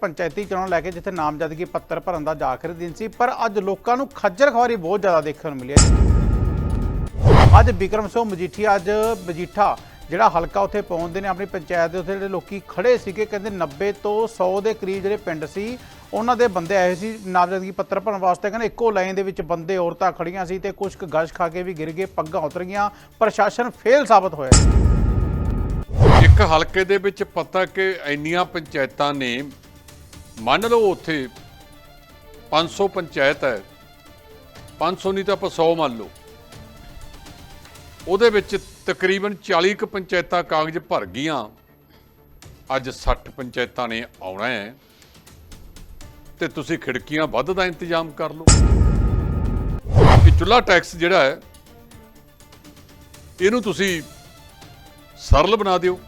ਪੰਚਾਇਤੀ ਚੋਣਾਂ ਲੈ ਕੇ ਜਿੱਥੇ ਨਾਮਜ਼ਦਗੀ ਪੱਤਰ ਭਰਨ ਦਾ ਆਖਰੀ ਦਿਨ ਸੀ, ਪਰ ਅੱਜ ਲੋਕਾਂ ਨੂੰ ਖੱਜਲ ਖਵਾਰੀ ਬਹੁਤ ਜ਼ਿਆਦਾ ਦੇਖਣ ਨੂੰ ਮਿਲੀ ਹੈ। ਅੱਜ ਬਿਕਰਮ ਸਿੰਘ ਮਜੀਠੀਆ, ਅੱਜ ਮਜੀਠਾ, ਜਿਹੜਾ ਹਲਕਾ ਉੱਥੇ ਪਹੁੰਚਦੇ ਨੇ, ਆਪਣੀ ਪੰਚਾਇਤ ਦੇ ਉੱਥੇ ਜਿਹੜੇ ਲੋਕੀ ਖੜੇ ਸੀਗੇ, ਕਹਿੰਦੇ 90 ਤੋਂ 100 ਦੇ ਕਰੀਬ ਜਿਹੜੇ ਪਿੰਡ ਸੀ, ਉਹਨਾਂ ਦੇ ਬੰਦੇ ਆਏ ਸੀ ਨਾਮਜ਼ਦਗੀ ਪੱਤਰ ਭਰਨ ਵਾਸਤੇ, ਕਹਿੰਦੇ ਇੱਕੋ ਲਾਈਨ ਦੇ ਵਿੱਚ ਬੰਦੇ, ਔਰਤਾਂ ਖੜੀਆਂ ਸੀ ਤੇ ਕੁਝ ਕੁ ਗਸ਼ ਖਾ ਕੇ ਵੀ ਗਿਰ ਗਏ, ਪੱਗਾਂ ਉਤਰ ਗਈਆਂ ਪ੍ਰਸ਼ਾਸਨ ਫੇਲ ਸਾਬਤ ਹੋਇਆ। ਇੱਕ ਹਲਕੇ ਦੇ ਵਿੱਚ ਪਤਾ ਕਿ ਇੰਨੀਆਂ ਪੰਚਾਇਤਾਂ ਨੇ ਮੰਨ ਲਓ ਉੱਥੇ 500 ਪੰਚਾਇਤ ਹੈ 500 ਨਹੀਂ ਤਾਂ ਆਪਾਂ 100 ਮੰਨ ਲਓ। ਉਹਦੇ ਵਿੱਚ ਤਕਰੀਬਨ 40 ਕੁ ਪੰਚਾਇਤਾਂ ਕਾਗਜ਼ ਭਰ ਗਈਆਂ। ਅੱਜ 60 ਪੰਚਾਇਤਾਂ ਨੇ ਆਉਣਾ ਹੈ। ਤੇ ਤੁਸੀਂ ਖਿੜਕੀਆਂ ਵੱਧ ਦਾ ਇੰਤਜ਼ਾਮ ਕਰ ਲਓ। ਇਹ ਚੁੱਲਾ ਟੈਕਸ ਜਿਹੜਾ ਹੈ, ਇਹਨੂੰ ਤੁਸੀਂ ਸਰਲ ਬਣਾ ਦਿਓ।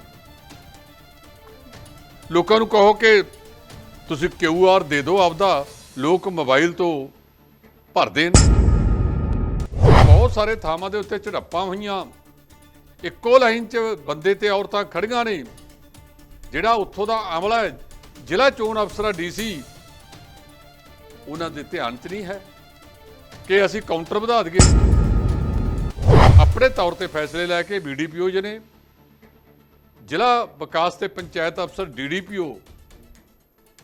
ਲੋਕਾਂ ਨੂੰ ਕਹੋ ਕਿ ਤੁਸੀਂ ਕਿਊ ਆਰ ਦੇ ਦਿਓ ਆਪਦਾ, ਲੋਕ ਮੋਬਾਈਲ ਤੋਂ ਭਰ ਦੇਣ ਬਹੁਤ ਸਾਰੇ ਥਾਵਾਂ ਦੇ ਉੱਤੇ ਝੜਪਾਂ ਹੋਈਆਂ। ਇੱਕੋ ਲਾਈਨ 'ਚ ਬੰਦੇ ਤੇ ਔਰਤਾਂ ਖੜੀਆਂ ਨੇ। ਜਿਹੜਾ ਉੱਥੋਂ ਦਾ ਅਮਲਾ ਹੈ, ਜ਼ਿਲ੍ਹਾ ਚੋਣ ਅਫਸਰ ਡੀਸੀ ਉਹਨਾਂ ਦੇ ਧਿਆਨ 'ਚ ਨਹੀਂ ਹੈ ਕਿ ਅਸੀਂ ਕਾਊਂਟਰ ਵਧਾ ਦਈਏ। ਆਪਣੇ ਤੌਰ ਤੇ ਫੈਸਲੇ ਲੈ ਕੇ ਬੀਡੀਪੀਓ ਜੀ ਨੇ ਜ਼ਿਲ੍ਹਾ ਵਿਕਾਸ ਤੇ ਪੰਚਾਇਤ ਅਫਸਰ ਡੀਡੀਪੀਓ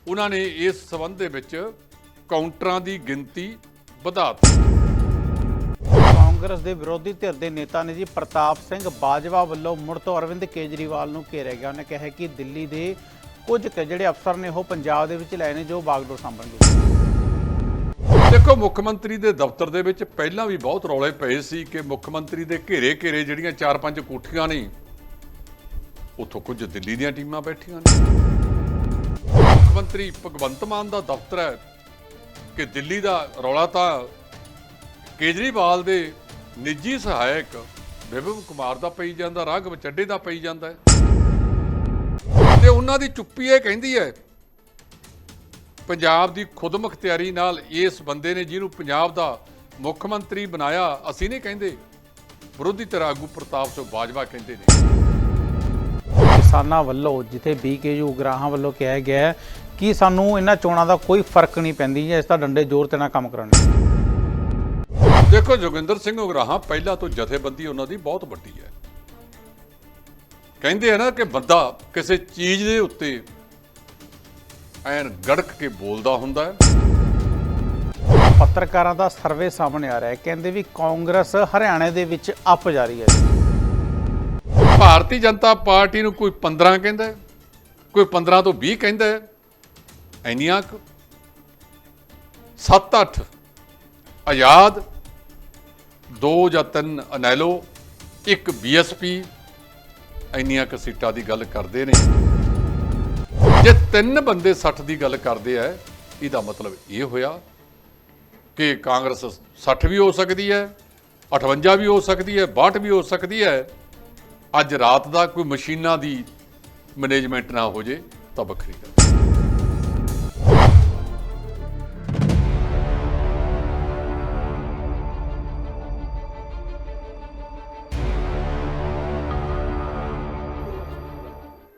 ਉਹਨਾਂ ਨੇ ਇਸ ਸਬੰਧ ਦੇ ਵਿੱਚ ਕਾਊਂਟਰਾਂ ਦੀ ਗਿਣਤੀ ਵਧਾ ਦਿੱਤੀ। ਕਾਂਗਰਸ ਦੇ ਵਿਰੋਧੀ ਧਿਰ ਦੇ ਨੇਤਾ ਨੇ ਜੀ ਪ੍ਰਤਾਪ ਸਿੰਘ ਬਾਜਵਾ ਵੱਲੋਂ ਮੁੜ ਤੋਂ ਅਰਵਿੰਦ ਕੇਜਰੀਵਾਲ ਨੂੰ ਘੇਰਿਆ ਗਿਆ। ਉਹਨੇ ਕਿਹਾ ਕਿ ਦਿੱਲੀ ਦੇ ਕੁਝ ਕੁ ਜਿਹੜੇ ਅਫਸਰ ਨੇ ਉਹ ਪੰਜਾਬ ਦੇ ਵਿੱਚ ਲਏ ਨੇ ਜੋ ਬਾਗਡੋਰ ਸਾਂਭਣਗੇ ਦੇਖੋ ਮੁੱਖ ਮੰਤਰੀ ਦੇ ਦਫ਼ਤਰ ਦੇ ਵਿੱਚ ਪਹਿਲਾਂ ਵੀ ਬਹੁਤ ਰੌਲੇ ਪਏ ਸੀ ਕਿ ਮੁੱਖ ਮੰਤਰੀ ਦੇ ਘੇਰੇ ਘੇਰੇ ਜਿਹੜੀਆਂ ਚਾਰ ਪੰਜ ਕੋਠੀਆਂ ਨੇ ਉੱਥੋਂ ਕੁਝ ਦਿੱਲੀ ਦੀਆਂ ਟੀਮਾਂ ਬੈਠੀਆਂ ਨੇ। ਮੰਤਰੀ ਭਗਵੰਤ ਮਾਨ ਦਾ ਦਫ਼ਤਰ ਹੈ ਕਿ ਦਿੱਲੀ ਦਾ ਰੌਲਾ ਤਾਂ ਕੇਜਰੀਵਾਲ ਦੇ ਨਿੱਜੀ ਸਹਾਇਕ ਵਿਭਵ ਕੁਮਾਰ ਦਾ ਪਈ ਜਾਂਦਾ, ਰਾਘਵ ਚੱਡੇ ਦਾ ਪਈ ਜਾਂਦਾ ਹੈ। ਤੇ ਉਹਨਾਂ ਦੀ ਚੁੱਪੀ ਇਹ ਕਹਿੰਦੀ ਹੈ, ਪੰਜਾਬ ਦੀ ਖੁਦਮੁਖਤਿਆਰੀ ਨਾਲ ਇਸ ਬੰਦੇ ਨੇ ਜਿਹਨੂੰ ਪੰਜਾਬ ਦਾ ਮੁੱਖ ਮੰਤਰੀ ਬਣਾਇਆ, ਅਸੀਂ ਨਹੀਂ ਕਹਿੰਦੇ। ਵਿਰੋਧੀ ਧਿਰ ਆਗੂ ਪ੍ਰਤਾਪ ਸਿੰਘ ਬਾਜਵਾ ਕਹਿੰਦੇ ਨੇ। ਕਿਸਾਨਾਂ ਵੱਲੋਂ, ਜਿੱਥੇ ਬੀਕੇਯੂ ਉਗਰਾਹਾਂ ਵੱਲੋਂ ਕਿਹਾ ਗਿਆ ਕਿ ਸਾਨੂੰ ਇਹਨਾਂ ਚੋਣਾਂ ਦਾ ਕੋਈ ਫ਼ਰਕ ਨਹੀਂ ਪੈਂਦੀ ਜੇ ਇਸ ਦਾ ਡੰਡੇ ਜ਼ੋਰ ਤੇ ਨਾਲ ਕੰਮ ਕਰਾਂਗੇ ਦੇਖੋ ਜੋਗਿੰਦਰ ਸਿੰਘ ਉਗਰਾਹਾਂ ਪਹਿਲਾਂ ਤੋਂ ਜਥੇਬੰਦੀ ਉਹਨਾਂ ਦੀ ਬਹੁਤ ਵੱਡੀ ਹੈ। ਕਹਿੰਦੇ ਆ ਨਾ ਕਿ ਬੰਦਾ ਕਿਸੇ ਚੀਜ਼ ਦੇ ਉੱਤੇ ਐਨ ਗੜਕ ਕੇ ਬੋਲਦਾ ਹੁੰਦਾ ਹੈ। ਪੱਤਰਕਾਰਾਂ ਦਾ ਸਰਵੇ ਸਾਹਮਣੇ ਆ ਰਿਹਾ ਹੈ। ਕਹਿੰਦੇ ਵੀ ਕਾਂਗਰਸ ਹਰਿਆਣੇ ਦੇ ਵਿੱਚ ਅੱਪ ਜਾ ਰਹੀ ਹੈ। ਭਾਰਤੀ ਜਨਤਾ ਪਾਰਟੀ ਨੂੰ ਕੋਈ 15 ਕਹਿੰਦਾ ਕੋਈ 15 ਤੋਂ 20 ਕਹਿੰਦਾ। ਇੰਨੀਆਂ 7-8 ਆਜ਼ਾਦ, ਦੋ ਜਾਂ ਤਿੰਨ ਅਨੈਲੋ, ਇੱਕ ਬੀਐਸਪੀ ਇੰਨੀਆਂ ਕੁ ਸੀਟਾਂ ਦੀ ਗੱਲ ਕਰਦੇ ਨੇ। ਜੇ ਤਿੰਨ ਬੰਦੇ 60 ਦੀ ਗੱਲ ਕਰਦੇ ਆ ਇਹਦਾ ਮਤਲਬ ਇਹ ਹੋਇਆ ਕਿ ਕਾਂਗਰਸ 60 ਵੀ ਹੋ ਸਕਦੀ ਹੈ 58 ਵੀ ਹੋ ਸਕਦੀ ਹੈ 62 ਵੀ ਹੋ ਸਕਦੀ ਹੈ ਅੱਜ ਰਾਤ ਦਾ ਕੋਈ ਮਸ਼ੀਨਾਂ ਦੀ ਮੈਨੇਜਮੈਂਟ ਨਾ ਹੋ ਜੇ ਤਾਂ ਵੱਖਰੀ ਗੱਲ।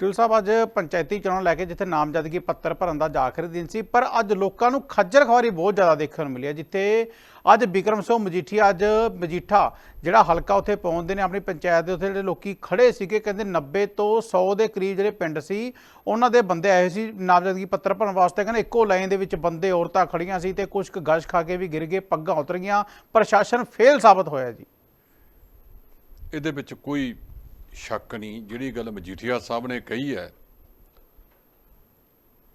ਟਿਲ ਸਾਹਿਬ, ਅੱਜ ਪੰਚਾਇਤੀ ਚੋਣਾਂ ਲੈ ਕੇ ਜਿੱਥੇ ਨਾਮਜ਼ਦਗੀ ਪੱਤਰ ਭਰਨ ਦਾ ਅੱਜ ਆਖਰੀ ਦਿਨ ਸੀ, ਪਰ ਅੱਜ ਲੋਕਾਂ ਨੂੰ ਖੱਜਲ ਖਵਾਰੀ ਬਹੁਤ ਜ਼ਿਆਦਾ ਦੇਖਣ ਨੂੰ ਮਿਲੀ ਹੈ, ਜਿੱਥੇ ਅੱਜ ਬਿਕਰਮ ਸਿੰਘ ਮਜੀਠੀਆ, ਅੱਜ ਮਜੀਠਾ, ਜਿਹੜਾ ਹਲਕਾ ਉੱਥੇ ਪਹੁੰਚਦੇ ਨੇ ਆਪਣੀ ਪੰਚਾਇਤ ਦੇ, ਉੱਥੇ ਜਿਹੜੇ ਲੋਕੀ ਖੜੇ ਸੀਗੇ, ਕਹਿੰਦੇ 90 ਤੋਂ 100 ਦੇ ਕਰੀਬ ਜਿਹੜੇ ਪਿੰਡ ਸੀ, ਉਹਨਾਂ ਦੇ ਬੰਦੇ ਆਏ ਸੀ ਨਾਮਜ਼ਦਗੀ ਪੱਤਰ ਭਰਨ ਵਾਸਤੇ, ਕਹਿੰਦੇ ਇੱਕੋ ਲਾਈਨ ਦੇ ਵਿੱਚ ਬੰਦੇ, ਔਰਤਾਂ ਖੜੀਆਂ ਸੀ ਤੇ ਕੁਝ ਕੁ ਗਸ਼ ਖਾ ਕੇ ਵੀ ਗਿਰ ਗਏ, ਪੱਗਾਂ ਉਤਰ ਗਈਆਂ, ਪ੍ਰਸ਼ਾਸਨ ਫੇਲ ਸਾਬਤ ਹੋਇਆ ਜੀ। ਇਹਦੇ ਵਿੱਚ ਕੋਈ ਸ਼ੱਕ ਨਹੀਂ, ਜਿਹੜੀ ਗੱਲ ਮਜੀਠੀਆ ਸਾਹਿਬ ਨੇ ਕਹੀ ਹੈ,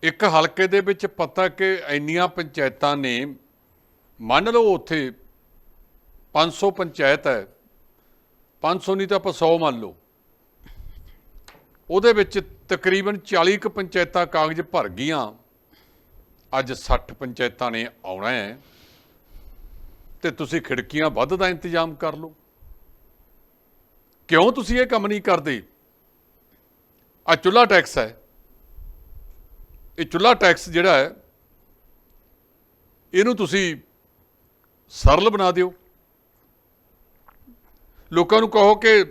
ਇੱਕ ਹਲਕੇ ਦੇ ਵਿੱਚ ਪਤਾ ਕਿ ਇੰਨੀਆਂ ਪੰਚਾਇਤਾਂ ਨੇ, ਮੰਨ ਲਓ ਉੱਥੇ 500 ਪੰਚਾਇਤ ਹੈ 500 ਨਹੀਂ ਤਾਂ ਆਪਾਂ 100 ਮੰਨ ਲਓ, ਉਹਦੇ ਵਿੱਚ ਤਕਰੀਬਨ 40 ਕੁ ਪੰਚਾਇਤਾਂ ਕਾਗਜ਼ ਭਰ ਗਈਆਂ, ਅੱਜ 60 ਪੰਚਾਇਤਾਂ ਨੇ ਆਉਣਾ ਹੈ, ਤੇ ਤੁਸੀਂ ਖਿੜਕੀਆਂ ਵੱਧ ਦਾ ਇੰਤਜ਼ਾਮ ਕਰ ਲਓ। ਕਿਉਂ ਤੁਸੀਂ ਇਹ ਕੰਮ ਨਹੀਂ ਕਰਦੇ? ਆ ਚੁੱਲਾ ਟੈਕਸ ਹੈ। ਇਹ ਚੁੱਲਾ ਟੈਕਸ ਜਿਹੜਾ ਹੈ, ਇਹਨੂੰ ਤੁਸੀਂ ਸਰਲ ਬਣਾ ਦਿਓ। ਲੋਕਾਂ ਨੂੰ ਕਹੋ ਕਿ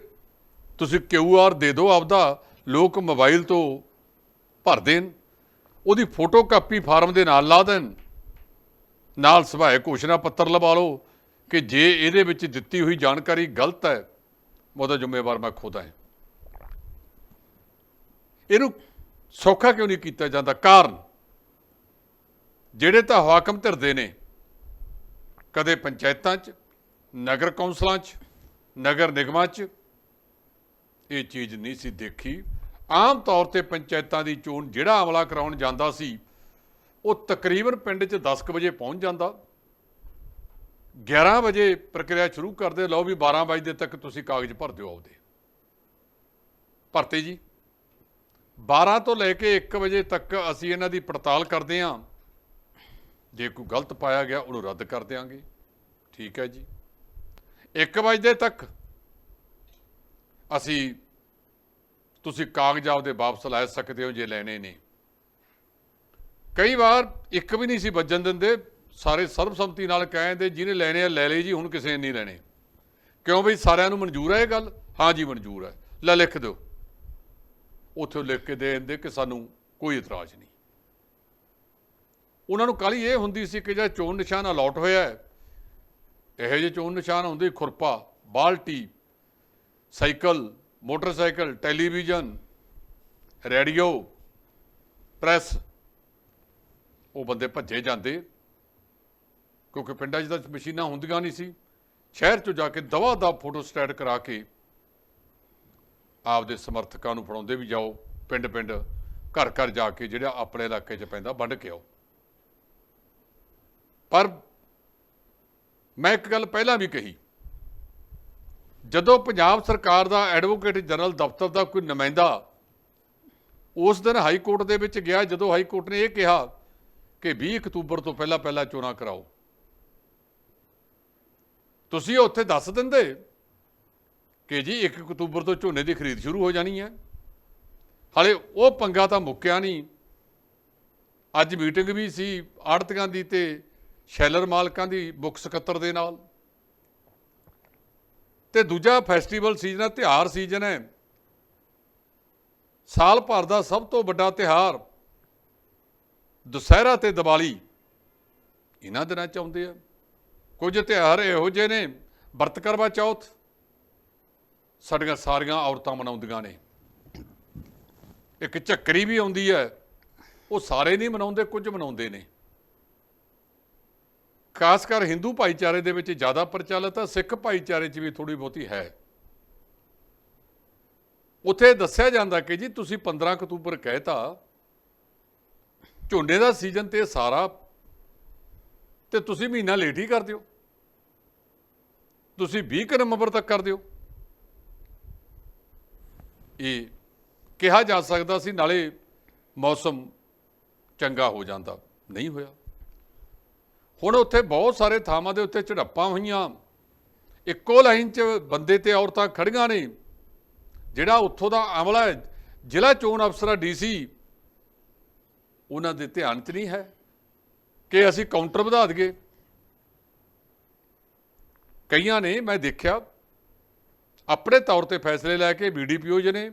ਤੁਸੀਂ ਕਿਊ ਆਰ ਦੇ ਦਿਓ ਆਪਦਾ, ਲੋਕ ਮੋਬਾਈਲ ਤੋਂ ਭਰ ਦੇਣ, ਉਹਦੀ ਫੋਟੋ ਕਾਪੀ ਫਾਰਮ ਦੇ ਨਾਲ ਲਾ ਦੇਣ, ਨਾਲ ਸੁਭਾਏ ਘੋਸ਼ਣਾ ਪੱਤਰ ਲਵਾ ਲਓ ਕਿ ਜੇ ਇਹਦੇ ਵਿੱਚ ਦਿੱਤੀ ਹੋਈ ਜਾਣਕਾਰੀ ਗਲਤ ਹੈ ਉਹਦਾ ਜ਼ਿੰਮੇਵਾਰ ਮੈਂ ਖੁਦ ਹਾਂ। ਇਹਨੂੰ ਸੌਖਾ ਕਿਉਂ ਨਹੀਂ ਕੀਤਾ ਜਾਂਦਾ? ਕਾਰਨ? ਜਿਹੜੇ ਤਾਂ ਹਾਕਮ ਧਿਰਦੇ ਨੇ, ਕਦੇ ਪੰਚਾਇਤਾਂ 'ਚ, ਨਗਰ ਕੌਂਸਲਾਂ 'ਚ, ਨਗਰ ਨਿਗਮਾਂ 'ਚ, ਇਹ ਚੀਜ਼ ਨਹੀਂ ਸੀ ਦੇਖੀ। ਆਮ ਤੌਰ ਤੇ ਪੰਚਾਇਤਾਂ ਦੀ ਚੋਣ ਜਿਹੜਾ ਅਮਲਾ ਕਰਾਉਣ ਜਾਂਦਾ ਸੀ, ਉਹ ਤਕਰੀਬਨ ਪਿੰਡ 'ਚ 10 ਕੁ ਵਜੇ ਪਹੁੰਚ ਜਾਂਦਾ। 11 ਵਜੇ ਪ੍ਰਕਿਰਿਆ ਸ਼ੁਰੂ ਕਰਦੇ ਲਓ ਵੀ 12 ਵਜੇ ਤੱਕ ਤੁਸੀਂ ਕਾਗਜ਼ ਭਰ ਦਿਓ ਆਪਦੇ। ਭਰਤੇ ਜੀ। 12 ਤੋਂ ਲੈ ਕੇ 1 ਵਜੇ ਤੱਕ ਅਸੀਂ ਇਹਨਾਂ ਦੀ ਪੜਤਾਲ ਕਰਦੇ ਹਾਂ। ਜੇ ਕੋਈ ਗਲਤ ਪਾਇਆ ਗਿਆ, ਉਹਨੂੰ ਰੱਦ ਕਰ ਦਿਆਂਗੇ। ਠੀਕ ਹੈ ਜੀ। 1 ਵਜੇ ਤੱਕ ਅਸੀਂ, ਤੁਸੀਂ ਕਾਗਜ਼ ਆਪਦੇ ਵਾਪਸ ਲੈ ਸਕਦੇ ਹੋ ਜੇ ਲੈਣੇ ਨੇ। ਕਈ ਵਾਰ ਇੱਕ ਵੀ ਨਹੀਂ ਸੀ ਵੱਜਣ ਦਿੰਦੇ। ਸਾਰੇ ਸਰਬਸੰਮਤੀ ਨਾਲ ਕਹਿੰਦੇ ਜਿਹਨੇ ਲੈਣੇ ਆ ਲੈ ਲਈ ਜੀ, ਹੁਣ ਕਿਸੇ ਨੇ ਨਹੀਂ ਲੈਣੇ। ਕਿਉਂ ਬਈ? ਸਾਰਿਆਂ ਨੂੰ ਮਨਜ਼ੂਰ ਹੈ ਇਹ ਗੱਲ? ਹਾਂ ਜੀ, ਮਨਜ਼ੂਰ ਹੈ ਲੈ ਲਿਖ ਦਿਓ। ਉੱਥੇ ਲਿਖ ਕੇ ਦੇ ਦਿੰਦੇ ਕਿ ਸਾਨੂੰ ਕੋਈ ਇਤਰਾਜ਼ ਨਹੀਂ। ਉਹਨਾਂ ਨੂੰ ਕਾਲੀ ਇਹ ਹੁੰਦੀ ਸੀ ਕਿ ਜਿਹੜਾ ਚੋਣ ਨਿਸ਼ਾਨ ਅਲਾਟ ਹੋਇਆ ਹੈ, ਇਹੋ ਜਿਹੇ ਚੋਣ ਨਿਸ਼ਾਨ ਹੁੰਦੇ ਖੁਰਪਾ, ਬਾਲਟੀ, cycle, motorcycle, television, radio, press, ਉਹ ਬੰਦੇ ਭੱਜੇ ਜਾਂਦੇ। ਕਿਉਂਕਿ ਪਿੰਡਾਂ 'ਚ ਤਾਂ ਮਸ਼ੀਨਾਂ ਹੁੰਦੀਆਂ ਨਹੀਂ ਸੀ। ਸ਼ਹਿਰ 'ਚੋਂ ਜਾ ਕੇ ਦਵਾ ਦਾ ਫੋਟੋ ਸਟੈਟ ਕਰਾ ਕੇ ਆਪਦੇ ਸਮਰਥਕਾਂ ਨੂੰ ਫੜਾਉਂਦੇ ਵੀ ਜਾਓ ਪਿੰਡ ਪਿੰਡ ਘਰ ਘਰ ਜਾ ਕੇ ਜਿਹੜਾ ਆਪਣੇ ਇਲਾਕੇ 'ਚ ਪੈਂਦਾ ਵੰਡ ਕੇ ਆਓ। ਪਰ ਮੈਂ ਇੱਕ ਗੱਲ ਪਹਿਲਾਂ ਵੀ ਕਹੀ, ਜਦੋਂ ਪੰਜਾਬ ਸਰਕਾਰ ਦਾ ਐਡਵੋਕੇਟ ਜਨਰਲ ਦਫ਼ਤਰ ਦਾ ਕੋਈ ਨੁਮਾਇੰਦਾ ਉਸ ਦਿਨ ਹਾਈ ਕੋਰਟ ਦੇ ਵਿੱਚ ਗਿਆ, ਜਦੋਂ ਹਾਈ ਕੋਰਟ ਨੇ ਇਹ ਕਿਹਾ ਕਿ 20 ਅਕਤੂਬਰ ਤੋਂ ਪਹਿਲਾਂ ਪਹਿਲਾਂ ਚੋਣਾਂ ਕਰਾਓ। ਤੁਸੀਂ ਉੱਥੇ ਦੱਸ ਦਿੰਦੇ ਕਿ ਜੀ 1 ਅਕਤੂਬਰ ਤੋਂ ਝੋਨੇ ਦੀ ਖਰੀਦ ਸ਼ੁਰੂ ਹੋ ਜਾਣੀ ਹੈ ਹਾਲੇ ਉਹ ਪੰਗਾ ਤਾਂ ਮੁੱਕਿਆ ਨਹੀਂ ਅੱਜ ਮੀਟਿੰਗ ਵੀ ਸੀ ਆੜਤੀਆਂ ਦੀ ਤੇ ਸ਼ੈਲਰ ਮਾਲਕਾਂ ਦੀ ਮੁੱਖ ਸਕੱਤਰ ਦੇ ਨਾਲ ਤੇ ਦੂਜਾ ਫੈਸਟੀਵਲ ਸੀਜ਼ਨ ਹੈ ਤਿਉਹਾਰ ਸੀਜ਼ਨ ਹੈ ਸਾਲ ਭਰ ਦਾ ਸਭ ਤੋਂ ਵੱਡਾ ਤਿਉਹਾਰ ਦੁਸਹਿਰਾ ਤੇ ਦੀਵਾਲੀ ਇਹਨਾਂ ਦਿਨਾਂ ਚ ਆਉਂਦੇ ਆ ਕੁਝ ਤਿਉਹਾਰ ਇਹੋ ਜਿਹੇ ਨੇ, ਵਰਤ ਕਰਵਾ ਚੌਥ। ਸਾਡੀਆਂ ਸਾਰੀਆਂ ਔਰਤਾਂ ਮਨਾਉਂਦੀਆਂ ਨੇ। ਇੱਕ ਝੱਕਰੀ ਵੀ ਆਉਂਦੀ ਹੈ, ਉਹ ਸਾਰੇ ਨਹੀਂ ਮਨਾਉਂਦੇ, ਕੁਝ ਮਨਾਉਂਦੇ ਨੇ। ਖਾਸ ਕਰ ਹਿੰਦੂ ਭਾਈਚਾਰੇ ਦੇ ਵਿੱਚ ਜ਼ਿਆਦਾ ਪ੍ਰਚਲਿਤ ਹੈ ਸਿੱਖ ਭਾਈਚਾਰੇ 'ਚ ਵੀ ਥੋੜੀ ਬਹੁਤੀ ਹੈ। ਉੱਥੇ ਦੱਸਿਆ ਜਾਂਦਾ ਕਿ ਜੀ ਤੁਸੀਂ 15 ਅਕਤੂਬਰ ਕਹਿਤਾ, ਝੋਨੇ ਦਾ ਸੀਜ਼ਨ ਤੇ ਸਾਰਾ, ਤੇ ਤੁਸੀਂ ਮਹੀਨਾ ਲੇਟ ਹੀ ਕਰ ਦਿਓ। ਤੁਸੀਂ 20 ਕੁ ਨਵੰਬਰ ਤੱਕ ਕਰ ਦਿਓ। ਇਹ ਕਿਹਾ ਜਾ ਸਕਦਾ ਸੀ, ਨਾਲੇ ਮੌਸਮ ਚੰਗਾ ਹੋ ਜਾਂਦਾ। ਨਹੀਂ ਹੋਇਆ। ਹੁਣ ਉੱਥੇ ਬਹੁਤ ਸਾਰੇ ਥਾਵਾਂ ਦੇ ਉੱਤੇ ਝੜੱਪਾਂ ਹੋਈਆਂ। ਇੱਕੋ ਲਾਈਨ 'ਚ ਬੰਦੇ ਤੇ ਔਰਤਾਂ ਖੜੀਆਂ ਨੇ, ਜਿਹੜਾ ਉੱਥੋਂ ਦਾ ਅਮਲਾ ਹੈ, ਜ਼ਿਲ੍ਹਾ ਚੋਣ ਅਫਸਰ ਡੀਸੀ ਉਹਨਾਂ ਦੇ ਧਿਆਨ 'ਚ ਨਹੀਂ ਹੈ ਕਿ ਅਸੀਂ ਕਾਊਂਟਰ ਵਧਾ ਦਈਏ। ਕਈਆਂ ਨੇ, ਮੈਂ ਦੇਖਿਆ, ਆਪਣੇ ਤੌਰ ਤੇ ਫੈਸਲੇ ਲੈ ਕੇ ਬੀਡੀਪੀਓ ਜੀ ਨੇ,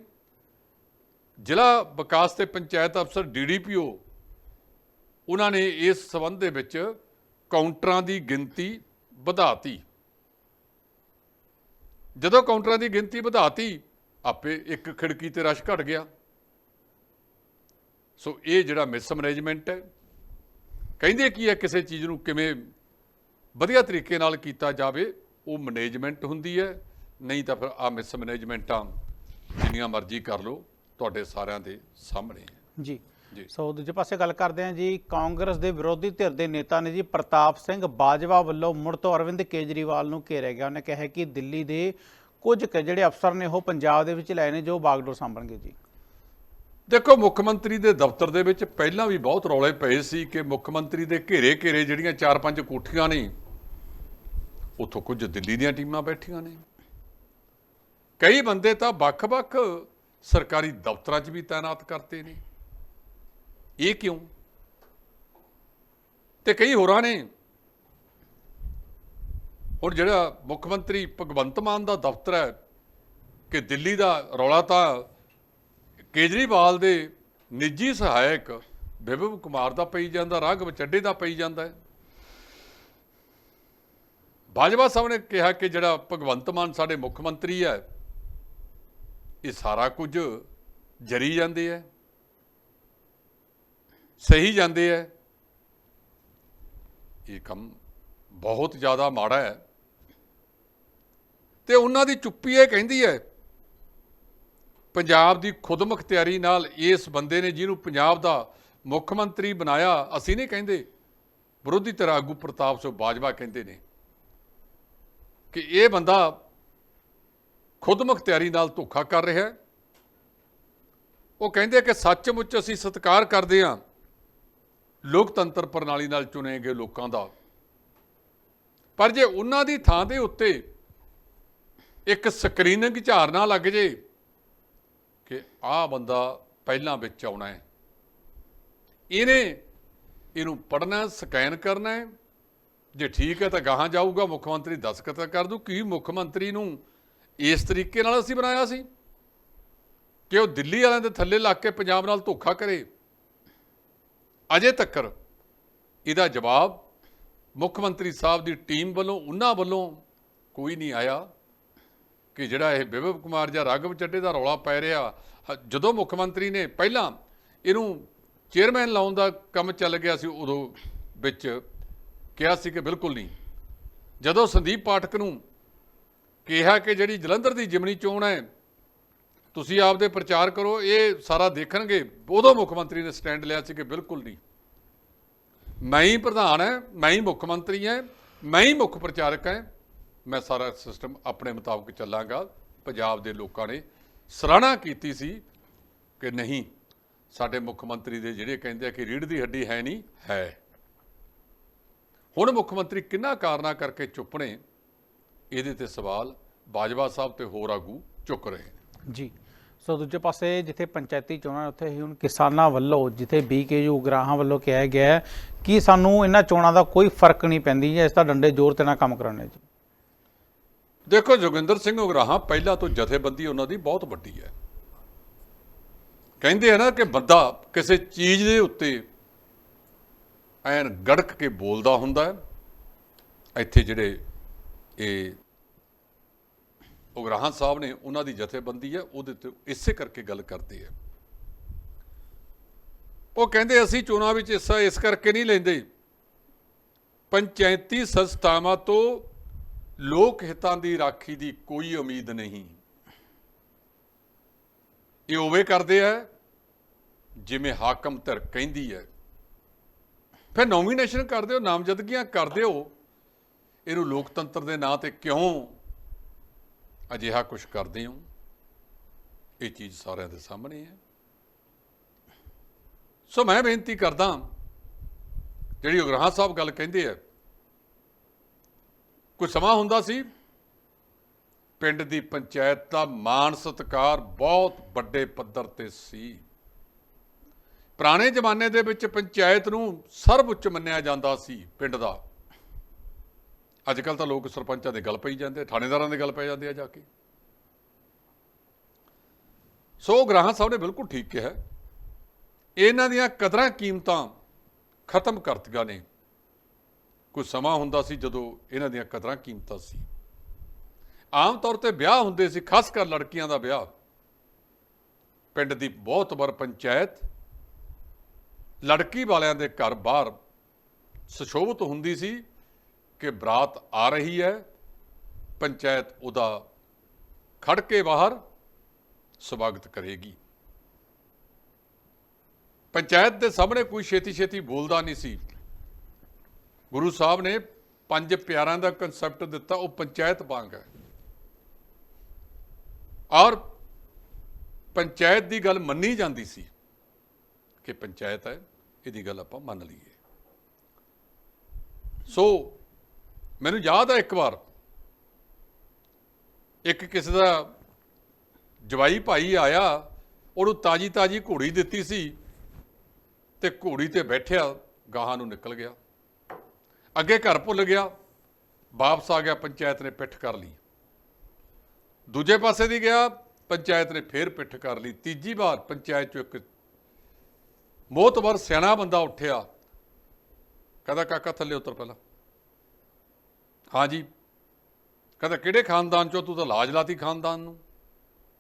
ਜ਼ਿਲ੍ਹਾ ਵਿਕਾਸ ਤੇ ਪੰਚਾਇਤ ਅਫਸਰ ਡੀਡੀਪੀਓ ਉਹਨਾਂ ਨੇ ਇਸ ਸਬੰਧ ਦੇ ਵਿੱਚ ਕਾਊਂਟਰਾਂ ਦੀ ਗਿਣਤੀ ਵਧਾਤੀ। ਜਦੋਂ ਕਾਊਂਟਰਾਂ ਦੀ ਗਿਣਤੀ ਵਧਾਤੀ, ਆਪੇ ਇੱਕ ਖਿੜਕੀ ਤੇ ਰਸ਼ ਘਟ ਗਿਆ। ਸੋ ਇਹ ਜਿਹੜਾ ਮਿਸਮੈਨੇਜਮੈਂਟ ਹੈ, ਕਹਿੰਦੇ ਕੀ ਹੈ, ਕਿਸੇ ਚੀਜ਼ ਨੂੰ ਕਿਵੇਂ ਵਧੀਆ ਤਰੀਕੇ ਨਾਲ ਕੀਤਾ ਜਾਵੇ ਉਹ ਮੈਨੇਜਮੈਂਟ ਹੁੰਦੀ ਹੈ ਨਹੀਂ ਤਾਂ ਫਿਰ ਆ ਮਿਸਮੈਨੇਜਮੈਂਟਾਂ ਜਿੰਨੀਆਂ ਮਰਜ਼ੀ ਕਰ ਲਓ ਤੁਹਾਡੇ ਸਾਰਿਆਂ ਦੇ ਸਾਹਮਣੇ ਹੈ। ਜੀ। ਜੀ। ਸੋ ਦੂਜੇ ਪਾਸੇ ਗੱਲ ਕਰਦੇ ਹਾਂ ਜੀ ਕਾਂਗਰਸ ਦੇ ਵਿਰੋਧੀ ਧਿਰ ਦੇ ਨੇਤਾ ਨੇ ਜੀ ਪ੍ਰਤਾਪ ਸਿੰਘ ਬਾਜਵਾ ਵੱਲੋਂ ਮੁੜ ਤੋਂ ਅਰਵਿੰਦ ਕੇਜਰੀਵਾਲ ਨੂੰ ਘੇਰਿਆ ਗਿਆ। ਉਹਨੇ ਕਿਹਾ ਕਿ ਦਿੱਲੀ ਦੇ ਕੁਝ ਜਿਹੜੇ ਅਫਸਰ ਨੇ ਉਹ ਪੰਜਾਬ ਦੇ ਵਿੱਚ ਲਏ ਨੇ ਜੋ ਬਾਗਡੋਰ ਸੰਭਣਗੇ ਜੀ। ਦੇਖੋ ਮੁੱਖ ਮੰਤਰੀ ਦੇ ਦਫ਼ਤਰ ਦੇ ਵਿੱਚ ਪਹਿਲਾਂ ਵੀ ਬਹੁਤ ਰੌਲੇ ਪਏ ਸੀ ਕਿ ਮੁੱਖ ਮੰਤਰੀ ਦੇ ਘੇਰੇ ਘੇਰੇ ਜਿਹੜੀਆਂ ਚਾਰ ਪੰਜ ਕੋਠੀਆਂ ਨੇ ਉੱਥੋਂ ਕੁਝ ਦਿੱਲੀ ਦੀਆਂ ਟੀਮਾਂ ਬੈਠੀਆਂ ਨੇ। ਕਈ ਬੰਦੇ ਤਾਂ ਵੱਖ-ਵੱਖ ਸਰਕਾਰੀ ਦਫ਼ਤਰਾਂ 'ਚ ਵੀ ਤਾਇਨਾਤ ਕਰਤੇ ਨੇ। ਇਹ ਕਿਉਂ? ਤੇ ਕਈ ਹੋਰਾਂ ਨੇ। ਹੁਣ ਜਿਹੜਾ ਮੁੱਖ ਮੰਤਰੀ ਭਗਵੰਤ ਮਾਨ ਦਾ ਦਫ਼ਤਰ ਹੈ ਕਿ ਦਿੱਲੀ ਦਾ ਰੌਲਾ ਤਾਂ ਕੇਜਰੀਵਾਲ ਦੇ ਨਿੱਜੀ ਸਹਾਇਕ ਵਿਭਵ ਕੁਮਾਰ ਦਾ ਪਈ ਜਾਂਦਾ, ਰਾਘਵ ਚੱਡੇ ਦਾ ਪਈ ਜਾਂਦਾ ਹੈ। ਬਾਜਵਾ ਸਾਹਿਬ ਨੇ ਕਿਹਾ ਕਿ ਜਿਹੜਾ ਭਗਵੰਤ ਮਾਨ ਸਾਡੇ ਮੁੱਖ ਮੰਤਰੀ ਹੈ, ਇਹ ਸਾਰਾ ਕੁਝ ਜਰੀ ਜਾਂਦੇ ਹੈ, ਸਹੀ ਜਾਂਦੇ ਹੈ। ਇਹ ਕੰਮ ਬਹੁਤ ਜ਼ਿਆਦਾ ਮਾੜਾ ਹੈ। ਤੇ ਉਹਨਾਂ ਦੀ ਚੁੱਪੀ ਇਹ ਕਹਿੰਦੀ ਹੈ, ਪੰਜਾਬ ਦੀ ਖੁਦਮੁਖਤਿਆਰੀ ਨਾਲ ਇਸ ਬੰਦੇ ਨੇ ਜਿਹਨੂੰ ਪੰਜਾਬ ਦਾ ਮੁੱਖ ਮੰਤਰੀ ਬਣਾਇਆ, ਅਸੀਂ ਨਹੀਂ ਕਹਿੰਦੇ, ਵਿਰੋਧੀ ਧਿਰ ਆਗੂ ਪ੍ਰਤਾਪ ਸਿੰਘ ਬਾਜਵਾ ਕਹਿੰਦੇ ਨੇ। ਕਿ ਇਹ ਬੰਦਾ ਖੁਦਮੁਖਤਿਆਰੀ ਨਾਲ ਧੋਖਾ ਕਰ ਰਿਹਾ ਹੈ। ਉਹ ਕਹਿੰਦੇ ਕਿ ਸੱਚਮੁੱਚ ਅਸੀਂ ਸਤਿਕਾਰ ਕਰਦੇ ਹਾਂ। ਲੋਕਤੰਤਰ ਪ੍ਰਣਾਲੀ ਨਾਲ ਚੁਣੇ ਗਏ ਲੋਕਾਂ ਦਾ। ਪਰ ਜੇ ਉਹਨਾਂ ਦੀ ਥਾਂ ਦੇ ਉੱਤੇ ਇੱਕ ਸਕਰੀਨਿੰਗ ਝਾਰਨਾ ਲੱਗ ਜੇ ਕਿ ਆਹ ਬੰਦਾ ਪਹਿਲਾਂ ਵਿੱਚ ਆਉਣਾ ਹੈ। ਇਹਨੇ ਇਹਨੂੰ ਪੜਨਾ ਸਕੈਨ ਕਰਨਾ ਹੈ। ਜੇ ਠੀਕ ਹੈ ਤਾਂ ਗਾਹਾਂ ਜਾਊਗਾ, ਮੁੱਖ ਮੰਤਰੀ ਦਸਖਤ ਕਰ ਦੂ ਕੀ ਮੁੱਖ ਮੰਤਰੀ ਨੂੰ ਇਸ ਤਰੀਕੇ ਨਾਲ ਅਸੀਂ ਬਣਾਇਆ ਸੀ। ਕਿ ਉਹ ਦਿੱਲੀ ਵਾਲਿਆਂ ਦੇ ਥੱਲੇ ਲੱਗ ਕੇ ਪੰਜਾਬ ਨਾਲ ਧੋਖਾ ਕਰੇ। ਅਜੇ ਤੱਕ ਇਹਦਾ ਜਵਾਬ ਮੁੱਖ ਮੰਤਰੀ ਸਾਹਿਬ ਦੀ ਟੀਮ ਵੱਲੋਂ, ਉਹਨਾਂ ਵੱਲੋਂ ਕੋਈ ਨਹੀਂ ਆਇਆ ਕਿ ਜਿਹੜਾ ਇਹ ਵਿਭਵ ਕੁਮਾਰ ਜਾਂ ਰਾਘਵ ਚੱਡੇ ਦਾ ਰੌਲਾ ਪੈ ਰਿਹਾ। ਜਦੋਂ ਮੁੱਖ ਮੰਤਰੀ ਨੇ ਪਹਿਲਾਂ ਇਹਨੂੰ ਚੇਅਰਮੈਨ ਲਾਉਣ ਦਾ ਕੰਮ ਚੱਲ ਗਿਆ ਸੀ, ਉਦੋਂ ਵਿੱਚ ਕਿਹਾ ਸੀ ਕਿ ਬਿਲਕੁਲ ਨਹੀਂ। ਜਦੋਂ ਸੰਦੀਪ ਪਾਠਕ ਨੂੰ ਕਿਹਾ ਕਿ ਜਿਹੜੀ ਜਲੰਧਰ ਦੀ ਜਿਮਨੀ ਚੋਣ ਹੈ, ਤੁਸੀਂ ਆਪਦੇ ਪ੍ਰਚਾਰ ਕਰੋ, ਇਹ ਸਾਰਾ ਦੇਖਣਗੇ, ਉਦੋਂ ਮੁੱਖ ਮੰਤਰੀ ਨੇ ਸਟੈਂਡ ਲਿਆ ਸੀ ਕਿ ਬਿਲਕੁਲ ਨਹੀਂ। ਮੈਂ ਹੀ ਪ੍ਰਧਾਨ ਹੈ, ਮੈਂ ਹੀ ਮੁੱਖ ਮੰਤਰੀ ਹਾਂ, ਮੈਂ ਹੀ ਮੁੱਖ ਪ੍ਰਚਾਰਕ ਹਾਂ, ਮੈਂ ਸਾਰਾ ਸਿਸਟਮ ਆਪਣੇ ਮੁਤਾਬਕ ਚੱਲਾਂਗਾ। ਪੰਜਾਬ ਦੇ ਲੋਕਾਂ ਨੇ ਸਰਾਹਣਾ ਕੀਤੀ ਸੀ ਕਿ ਨਹੀਂ, ਸਾਡੇ ਮੁੱਖ ਮੰਤਰੀ ਦੇ ਜਿਹੜੇ ਕਹਿੰਦੇ ਆ ਕਿ ਰੀੜ ਦੀ ਹੱਡੀ ਹੈ ਨਹੀਂ, ਹੈ। ਹੁਣ ਮੁੱਖ ਮੰਤਰੀ ਕਿੰਨਾ ਕਾਰਨਾ ਕਰਕੇ ਚੁੱਪ ਨੇ? ਇਹਦੇ ਤੇ ਸਵਾਲ ਬਾਜਵਾ ਸਾਹਿਬ ਤੇ ਹੋਰ ਆਗੂ ਚੁੱਕ ਰਹੇ ਨੇ। ਜੀ। ਸੋ ਦੂਜੇ ਪਾਸੇ ਜਿੱਥੇ ਪੰਚਾਇਤੀ ਚੋਣਾਂ ਉੱਥੇ ਹੀ ਹੁਣ ਕਿਸਾਨਾਂ ਵੱਲੋਂ ਜਿੱਥੇ ਬੀਕੇਯੂ ਗਰਾਹਾਂ ਵੱਲੋਂ ਕਿਹਾ ਗਿਆ ਕਿ ਸਾਨੂੰ ਇਹਨਾਂ ਚੋਣਾਂ ਦਾ ਕੋਈ ਫ਼ਰਕ ਨਹੀਂ ਪੈਂਦੀ ਜਾਂ ਇਸ ਦਾ ਡੰਡੇ ਜ਼ੋਰ ਤੇ ਨਾਲ ਕੰਮ ਕਰਾਉਣੇ ਜੀ। ਦੇਖੋ ਜੋਗਿੰਦਰ ਸਿੰਘ ਉਗਰਾਹਾਂ ਪਹਿਲਾਂ ਤੋਂ ਜਥੇਬੰਦੀ ਉਹਨਾਂ ਦੀ ਬਹੁਤ ਵੱਡੀ ਹੈ। ਕਹਿੰਦੇ ਆ ਨਾ ਕਿ ਬੰਦਾ ਕਿਸੇ ਚੀਜ਼ ਦੇ ਉੱਤੇ ਐਨ ਗੜਕ ਕੇ ਬੋਲਦਾ ਹੁੰਦਾ ਹੈ। ਇੱਥੇ ਜਿਹੜੇ ਇਹ ਉਗਰਾਹਾਂ ਸਾਹਿਬ ਨੇ ਉਹਨਾਂ ਦੀ ਜਥੇਬੰਦੀ ਹੈ, ਉਹਦੇ ਤੇ ਇਸੇ ਕਰਕੇ ਗੱਲ ਕਰਦੇ ਆ। ਉਹ ਕਹਿੰਦੇ, ਅਸੀਂ ਚੋਣਾਂ ਵਿੱਚ ਹਿੱਸਾ ਇਸ ਕਰਕੇ ਨਹੀਂ ਲੈਂਦੇ। ਪੰਚਾਇਤੀ ਸੰਸਥਾਵਾਂ ਤੋਂ ਲੋਕ ਹਿੱਤਾਂ ਦੀ ਰਾਖੀ ਦੀ ਕੋਈ ਉਮੀਦ ਨਹੀਂ। ਇਹ ਉਵੇਂ ਕਰਦੇ ਆ, ਜਿਵੇਂ ਹਾਕਮ ਧਿਰ ਕਹਿੰਦੀ ਹੈ। ਫਿਰ ਨੋਮੀਨੇਸ਼ਨ ਕਰਦੇ ਹੋ, ਨਾਮਜ਼ਦਗੀਆਂ ਕਰਦੇ ਹੋ। ਇਹਨੂੰ ਲੋਕਤੰਤਰ ਦੇ ਨਾਂ ਤੇ ਕਿਉਂ ਅਜਿਹਾ ਕੁਝ ਕਰਦੇ ਹੋ? ਇਹ ਚੀਜ਼ ਸਾਰਿਆਂ ਦੇ ਸਾਹਮਣੇ ਹੈ। ਸੋ ਮੈਂ ਬੇਨਤੀ ਕਰਦਾ ਜਿਹੜੀ ਉਗਰਾਹਾਂ ਸਾਹਿਬ ਗੱਲ ਕਹਿੰਦੇ ਆ ਕੋਈ ਸਮਾਂ ਹੁੰਦਾ ਸੀ, ਪਿੰਡ ਦੀ ਪੰਚਾਇਤ ਦਾ ਮਾਣ ਸਤਕਾਰ ਬਹੁਤ ਵੱਡੇ ਪੱਧਰ ਤੇ ਸੀ। ਪੁਰਾਣੇ ਜ਼ਮਾਨੇ ਦੇ ਵਿੱਚ ਪੰਚਾਇਤ ਨੂੰ ਸਰਵਉੱਚ ਮੰਨਿਆ ਜਾਂਦਾ ਸੀ ਪਿੰਡ ਦਾ। ਅੱਜ ਕੱਲ ਤਾਂ ਲੋਕ ਸਰਪੰਚਾਂ ਦੇ ਗੱਲ ਪਈ ਜਾਂਦੇ ਥਾਣੇਦਾਰਾਂ ਦੇ ਗੱਲ ਪੈ ਜਾਂਦੇ ਆ ਜਾ ਕੇ। ਸੋ ਗ੍ਰਾਹਾਂ ਸਾਹਿਬ ਨੇ ਬਿਲਕੁਲ ਠੀਕ ਕਿਹਾ। ਇਹਨਾਂ ਦੀਆਂ ਕਦਰਾਂ ਕੀਮਤਾਂ ਖਤਮ ਕਰਤੀਆਂ ਨੇ। ਕੋਈ ਸਮਾਂ ਹੁੰਦਾ ਸੀ ਜਦੋਂ ਇਹਨਾਂ ਦੀਆਂ ਕਦਰਾਂ ਕੀਮਤਾਂ ਸੀ। ਆਮ ਤੌਰ ਤੇ ਵਿਆਹ ਹੁੰਦੇ ਸੀ, ਖਾਸ ਕਰ ਲੜਕੀਆਂ ਦਾ ਵਿਆਹ। ਪਿੰਡ ਦੀ ਬਹੁਤ ਵਾਰ ਪੰਚਾਇਤ ਲੜਕੀ ਵਾਲਿਆਂ ਦੇ ਘਰ ਬਾਹਰ ਸੁਸ਼ੋਭਿਤ ਹੁੰਦੀ ਸੀ ਕਿ ਬਰਾਤ ਆ ਰਹੀ ਹੈ, ਪੰਚਾਇਤ ਉਹਦਾ ਖੜ ਕੇ ਬਾਹਰ ਸਵਾਗਤ ਕਰੇਗੀ। ਪੰਚਾਇਤ ਦੇ ਸਾਹਮਣੇ ਕੋਈ ਛੇਤੀ ਛੇਤੀ ਬੋਲਦਾ ਨਹੀਂ ਸੀ। ਗੁਰੂ ਸਾਹਿਬ ਨੇ ਪੰਜ ਪਿਆਰਾਂ ਦਾ ਕਨਸੈਪਟ ਦਿੱਤਾ, ਉਹ ਪੰਚਾਇਤ ਵਾਂਗ ਹੈ। ਔਰ ਪੰਚਾਇਤ ਦੀ ਗੱਲ ਮੰਨੀ ਜਾਂਦੀ ਸੀ। ਕਿ ਪੰਚਾਇਤ ਹੈ, ਇਹਦੀ ਗੱਲ ਆਪਾਂ ਮੰਨ ਲਈਏ। ਸੋ ਮੈਨੂੰ ਯਾਦ ਹੈ ਇੱਕ ਵਾਰ। ਇੱਕ ਕਿਸੇ ਦਾ ਜਵਾਈ ਭਾਈ ਆਇਆ, ਉਹਨੂੰ ਤਾਜੀ ਤਾਜੀ ਘੋੜੀ ਦਿੱਤੀ ਸੀ ਤੇ ਘੋੜੀ ਤੇ ਬੈਠਿਆ, ਗਾਹਾਂ ਨੂੰ ਨਿਕਲ ਗਿਆ। ਅੱਗੇ ਘਰ ਭੁੱਲ ਗਿਆ, ਵਾਪਸ ਆ ਗਿਆ, ਪੰਚਾਇਤ ਨੇ ਪਿੱਠ ਕਰ ਲਈ। ਦੂਜੇ ਪਾਸੇ ਦੀ ਗਿਆ, ਪੰਚਾਇਤ ਨੇ ਫੇਰ ਪਿੱਠ ਕਰ ਲਈ। ਤੀਜੀ ਵਾਰ ਪੰਚਾਇਤ ਚੋਂ ਇੱਕ ਮੋਤਬਰ ਸਿਆਣਾ ਬੰਦਾ ਉੱਠਿਆ। ਕਹਿੰਦਾ, ਕਾਕਾ, ਥੱਲੇ ਉਤਰ ਪਹਿਲਾਂ। ਹਾਂਜੀ ਕਹਿੰਦਾ, ਕਿਹੜੇ ਖਾਨਦਾਨ ਚੋਂ? ਤੂੰ ਤਾਂ ਲਾਜ ਲਾਤੀ ਖਾਨਦਾਨ ਨੂੰ।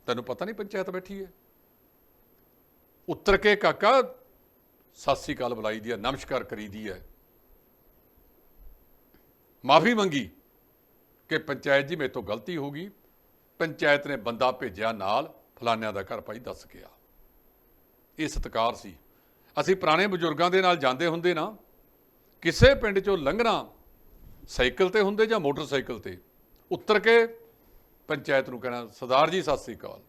ਤੈਨੂੰ ਪਤਾ ਨਹੀਂ ਪੰਚਾਇਤ ਬੈਠੀ ਹੈ? ਉੱਤਰ ਕੇ, ਕਾਕਾ, ਸਤਿ ਸ੍ਰੀ ਅਕਾਲ ਬੁਲਾਈ ਦੀ ਹੈ, ਨਮਸਕਾਰ ਕਰੀ ਦੀ ਹੈ। ਮਾਫੀ ਮੰਗੀ ਕਿ ਪੰਚਾਇਤ ਜੀ ਮੇਰੇ ਤੋਂ ਗਲਤੀ ਹੋ ਗਈ। ਪੰਚਾਇਤ ਨੇ ਬੰਦਾ ਭੇਜਿਆ ਨਾਲ ਫਲਾਨਿਆਂ ਦਾ ਘਰ ਭਾਈ ਦੱਸ ਗਿਆ। ਇਹ ਸਤਿਕਾਰ ਸੀ। ਅਸੀਂ ਪੁਰਾਣੇ ਬਜ਼ੁਰਗਾਂ ਦੇ ਨਾਲ ਜਾਂਦੇ ਹੁੰਦੇ ਨਾ, ਕਿਸੇ ਪਿੰਡ ਚੋਂ ਲੰਘਣਾ ਸਾਈਕਲ ਤੇ ਹੁੰਦੇ ਜਾਂ ਮੋਟਰਸਾਈਕਲ ਤੇ? ਉੱਤਰ ਕੇ ਪੰਚਾਇਤ ਨੂੰ ਕਹਿਣਾ, ਸਰਦਾਰ ਜੀ, ਸਤਿ ਸ੍ਰੀ ਅਕਾਲ।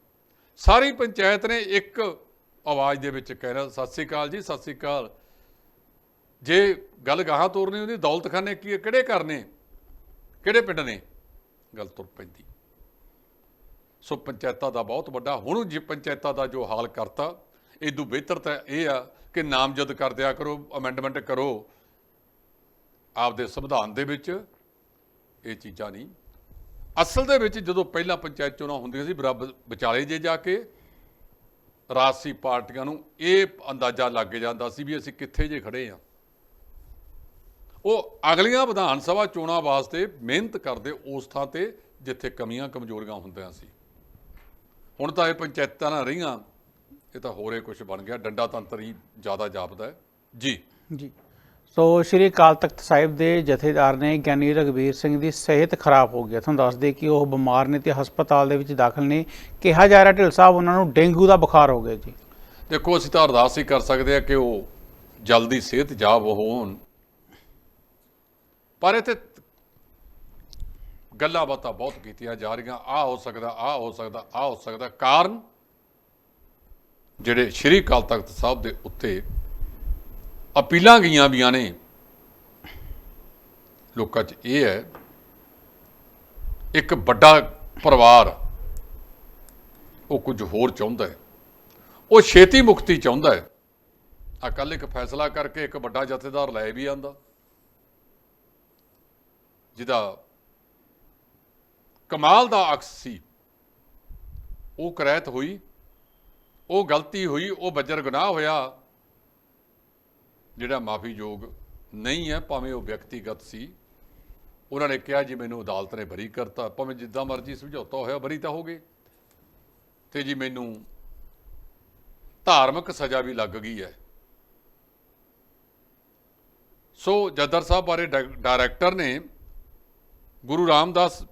ਸਾਰੀ ਪੰਚਾਇਤ ਨੇ ਇੱਕ ਆਵਾਜ਼ ਦੇ ਵਿੱਚ ਕਹਿਣਾ, ਸਤਿ ਸ੍ਰੀ ਅਕਾਲ ਜੀ, ਸਤਿ ਸ੍ਰੀ ਅਕਾਲ। ਜੇ ਗੱਲ ਗਾਹਾਂ ਤੋਰਨੀ ਹੁੰਦੀ, ਦੌਲਤਖਾਨੇ ਕੀ, ਕਿਹੜੇ ਘਰ ਨੇ? ਕਿਹੜੇ ਪਿੰਡ ਨੇ? ਗੱਲ ਤੁਰ ਪੈਂਦੀ। ਸੋ ਪੰਚਾਇਤਾਂ ਦਾ ਬਹੁਤ ਵੱਡਾ, ਹੁਣ ਜੇ ਪੰਚਾਇਤਾਂ ਦਾ ਜੋ ਹਾਲ ਕਰਤਾ ਇਦੋਂ ਬਿਹਤਰ ਤਾਂ ਇਹ ਆ ਕਿ ਨਾਮਜ਼ਦ ਕਰ ਦਿਆ ਕਰੋ ਅਮੈਂਡਮੈਂਟ ਕਰੋ, ਆਪਦੇ ਸੰਵਿਧਾਨ ਦੇ ਵਿੱਚ ਇਹ ਚੀਜ਼ਾਂ ਨਹੀਂ। ਅਸਲ ਦੇ ਵਿੱਚ ਜਦੋਂ ਪਹਿਲਾਂ ਪੰਚਾਇਤ ਚੋਣਾਂ ਹੁੰਦੀਆਂ ਸੀ ਬਰਾਬਰ ਵਿਚਾਲੇ ਜੇ ਜਾ ਕੇ ਰਾਜਸੀ ਪਾਰਟੀਆਂ ਨੂੰ ਇਹ ਅੰਦਾਜ਼ਾ ਲੱਗ ਜਾਂਦਾ ਸੀ ਵੀ ਅਸੀਂ ਕਿੱਥੇ ਜੇ ਖੜੇ ਆ। ਉਹ ਅਗਲੀਆਂ ਵਿਧਾਨ ਸਭਾ ਚੋਣਾਂ ਵਾਸਤੇ ਮਿਹਨਤ ਕਰਦੇ ਉਸ ਥਾਂ ਤੇ ਜਿੱਥੇ ਕਮੀਆਂ ਕਮਜ਼ੋਰੀਆਂ ਹੁੰਦੀਆਂ ਸੀ। ਹੁਣ ਤਾਂ ਇਹ ਪੰਚਾਇਤਾਂ ਨਾਲ ਰਹੀਆਂ। ਇਹ ਤਾਂ ਹੋਰੇ ਕੁਝ ਬਣ ਗਿਆ। ਡੰਡਾ ਤੰਤਰ ਹੀ ਜ਼ਿਆਦਾ ਜਾਪਦਾ ਹੈ। ਜੀ। ਜੀ। ਸੋ ਸ਼੍ਰੀ ਅਕਾਲ ਤਖਤ ਸਾਹਿਬ ਦੇ ਜਥੇਦਾਰ ਨੇ ਗਿਆਨੀ ਰਗਵੀਰ ਸਿੰਘ ਦੀ ਸਿਹਤ ਖਰਾਬ ਹੋ ਗਈ ਤੁਹਾਨੂੰ ਦੱਸਦੇ ਕਿ ਉਹ ਬਿਮਾਰ ਨੇ ਤੇ ਹਸਪਤਾਲ ਦੇ ਵਿੱਚ ਦਾਖਲ ਨੇ। ਕਿਹਾ ਜਾ ਰਿਹਾ ਢਿਲ ਸਾਹਿਬ ਉਹਨਾਂ ਨੂੰ ਡੇਂਗੂ ਦਾ ਬੁਖਾਰ ਹੋ ਗਿਆ ਜੀ। ਦੇਖੋ ਅਸੀਂ ਤਾਂ ਅਰਦਾਸ ਹੀ ਕਰ ਸਕਦੇ ਆ ਕਿ ਉਹ ਜਲਦੀ ਸਿਹਤ ਜਾਬ ਹੋਣ। ਪਰ ਇੱਥੇ ਗੱਲਾਂ ਬਾਤਾਂ ਬਹੁਤ ਕੀਤੀਆਂ ਜਾ ਰਹੀਆਂ। ਆ ਹੋ ਸਕਦਾ ਆ ਹੋ ਸਕਦਾ ਆ ਹੋ ਸਕਦਾ। ਕਾਰਨ ਜਿਹੜੇ ਸ਼੍ਰੀ ਅਕਾਲ ਤਖਤ ਸਾਹਿਬ ਦੇ ਉੱਤੇ ਅਪੀਲਾਂ ਗਈਆਂ ਵੀਆਂ ਨੇ, ਲੋਕਾਂ 'ਚ ਇਹ ਹੈ, ਇੱਕ ਵੱਡਾ ਪਰਿਵਾਰ ਉਹ ਕੁਝ ਹੋਰ ਚਾਹੁੰਦਾ ਹੈ। ਉਹ ਛੇਤੀ ਮੁਕਤੀ ਚਾਹੁੰਦਾ ਹੈ। ਆ ਕੱਲ ਇੱਕ ਫੈਸਲਾ ਕਰਕੇ ਇੱਕ ਵੱਡਾ ਜਥੇਦਾਰ ਲੈ ਵੀ ਆਂਦਾ, ਜਿਹਦਾ ਕਮਾਲ ਦਾ ਅਕਸ ਸੀ। ਉਹ ਕਰੈਤ ਹੋਈ ਉਹ ਗਲਤੀ ਹੋਈ, ਉਹ ਬੱਜਰ ਗੁਨਾਹ ਹੋਇਆ। ਜਿਹੜਾ ਮਾਫੀਯੋਗ ਨਹੀਂ ਹੈ, ਭਾਵੇਂ ਉਹ ਵਿਅਕਤੀਗਤ ਸੀ। ਉਹਨਾਂ ਨੇ ਕਿਹਾ, ਜੀ, ਮੈਨੂੰ ਅਦਾਲਤ ਨੇ ਬਰੀ ਕਰਤਾ। ਭਾਵੇਂ ਜਿੱਦਾਂ ਮਰਜ਼ੀ ਸਮਝੌਤਾ ਹੋਇਆ, ਬਰੀ ਤਾਂ ਹੋ ਗਏ। ਤੇ ਜੀ, ਮੈਨੂੰ ਧਾਰਮਿਕ ਸਜ਼ਾ ਵੀ ਲੱਗ ਗਈ ਹੈ। ਸੋ ਜੱਦਰ ਸਾਹਿਬ ਬਾਰੇ ਡਾਇ- ਡਾਇਰੈਕਟਰ ਨੇ Guru Ramdas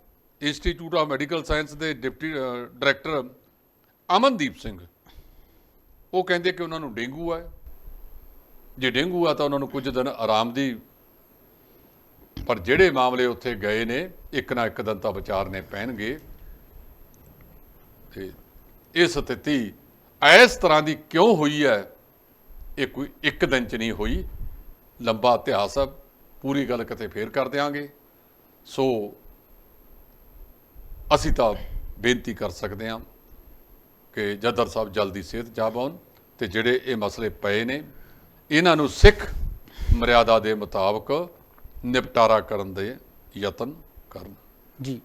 institute of medical science ਦੇ ਡਿਪਟੀ ਡਾਇਰੈਕਟਰ ਅਮਨਦੀਪ ਸਿੰਘ ਉਹ ਕਹਿੰਦੇ ਕਿ ਉਹਨਾਂ ਨੂੰ ਡੇਂਗੂ ਹੈ ਜੇ ਡੇਂਗੂ ਆ ਤਾਂ ਉਹਨਾਂ ਨੂੰ ਕੁਝ ਦਿਨ ਆਰਾਮ ਦੀ ਪਰ ਜਿਹੜੇ ਮਾਮਲੇ ਉੱਥੇ ਗਏ ਨੇ, ਇੱਕ ਨਾ ਇੱਕ ਦਿਨ ਤਾਂ ਵਿਚਾਰਨੇ ਪੈਣਗੇ। ਤੇ ਇਹ ਸਥਿਤੀ ਇਸ ਤਰ੍ਹਾਂ ਦੀ ਕਿਉਂ ਹੋਈ ਹੈ? ਇਹ ਕੋਈ ਇੱਕ ਦਿਨ ਚ ਨਹੀਂ ਹੋਈ। ਲੰਬਾ ਇਤਿਹਾਸ ਹੈ ਪੂਰੀ ਗੱਲ ਕਿਤੇ ਫੇਰ ਕਰ ਦਿਆਂਗੇ। ਸੋ ਅਸੀਂ ਤਾਂ ਬੇਨਤੀ ਕਰ ਸਕਦੇ ਹਾਂ। ਕਿ ਜੱਦਰ ਸਾਹਿਬ ਜਲਦੀ ਸਿਹਤ ਜਾਬ ਆਉਣ ਤੇ ਜਿਹੜੇ ਇਹ ਮਸਲੇ ਪਏ ਨੇ ਇਹਨਾਂ ਨੂੰ ਸਿੱਖ ਮਰਿਆਦਾ ਦੇ ਮੁਤਾਬਕ ਨਿਪਟਾਰਾ ਕਰਨ ਦੇ ਯਤਨ ਕਰਨ ਜੀ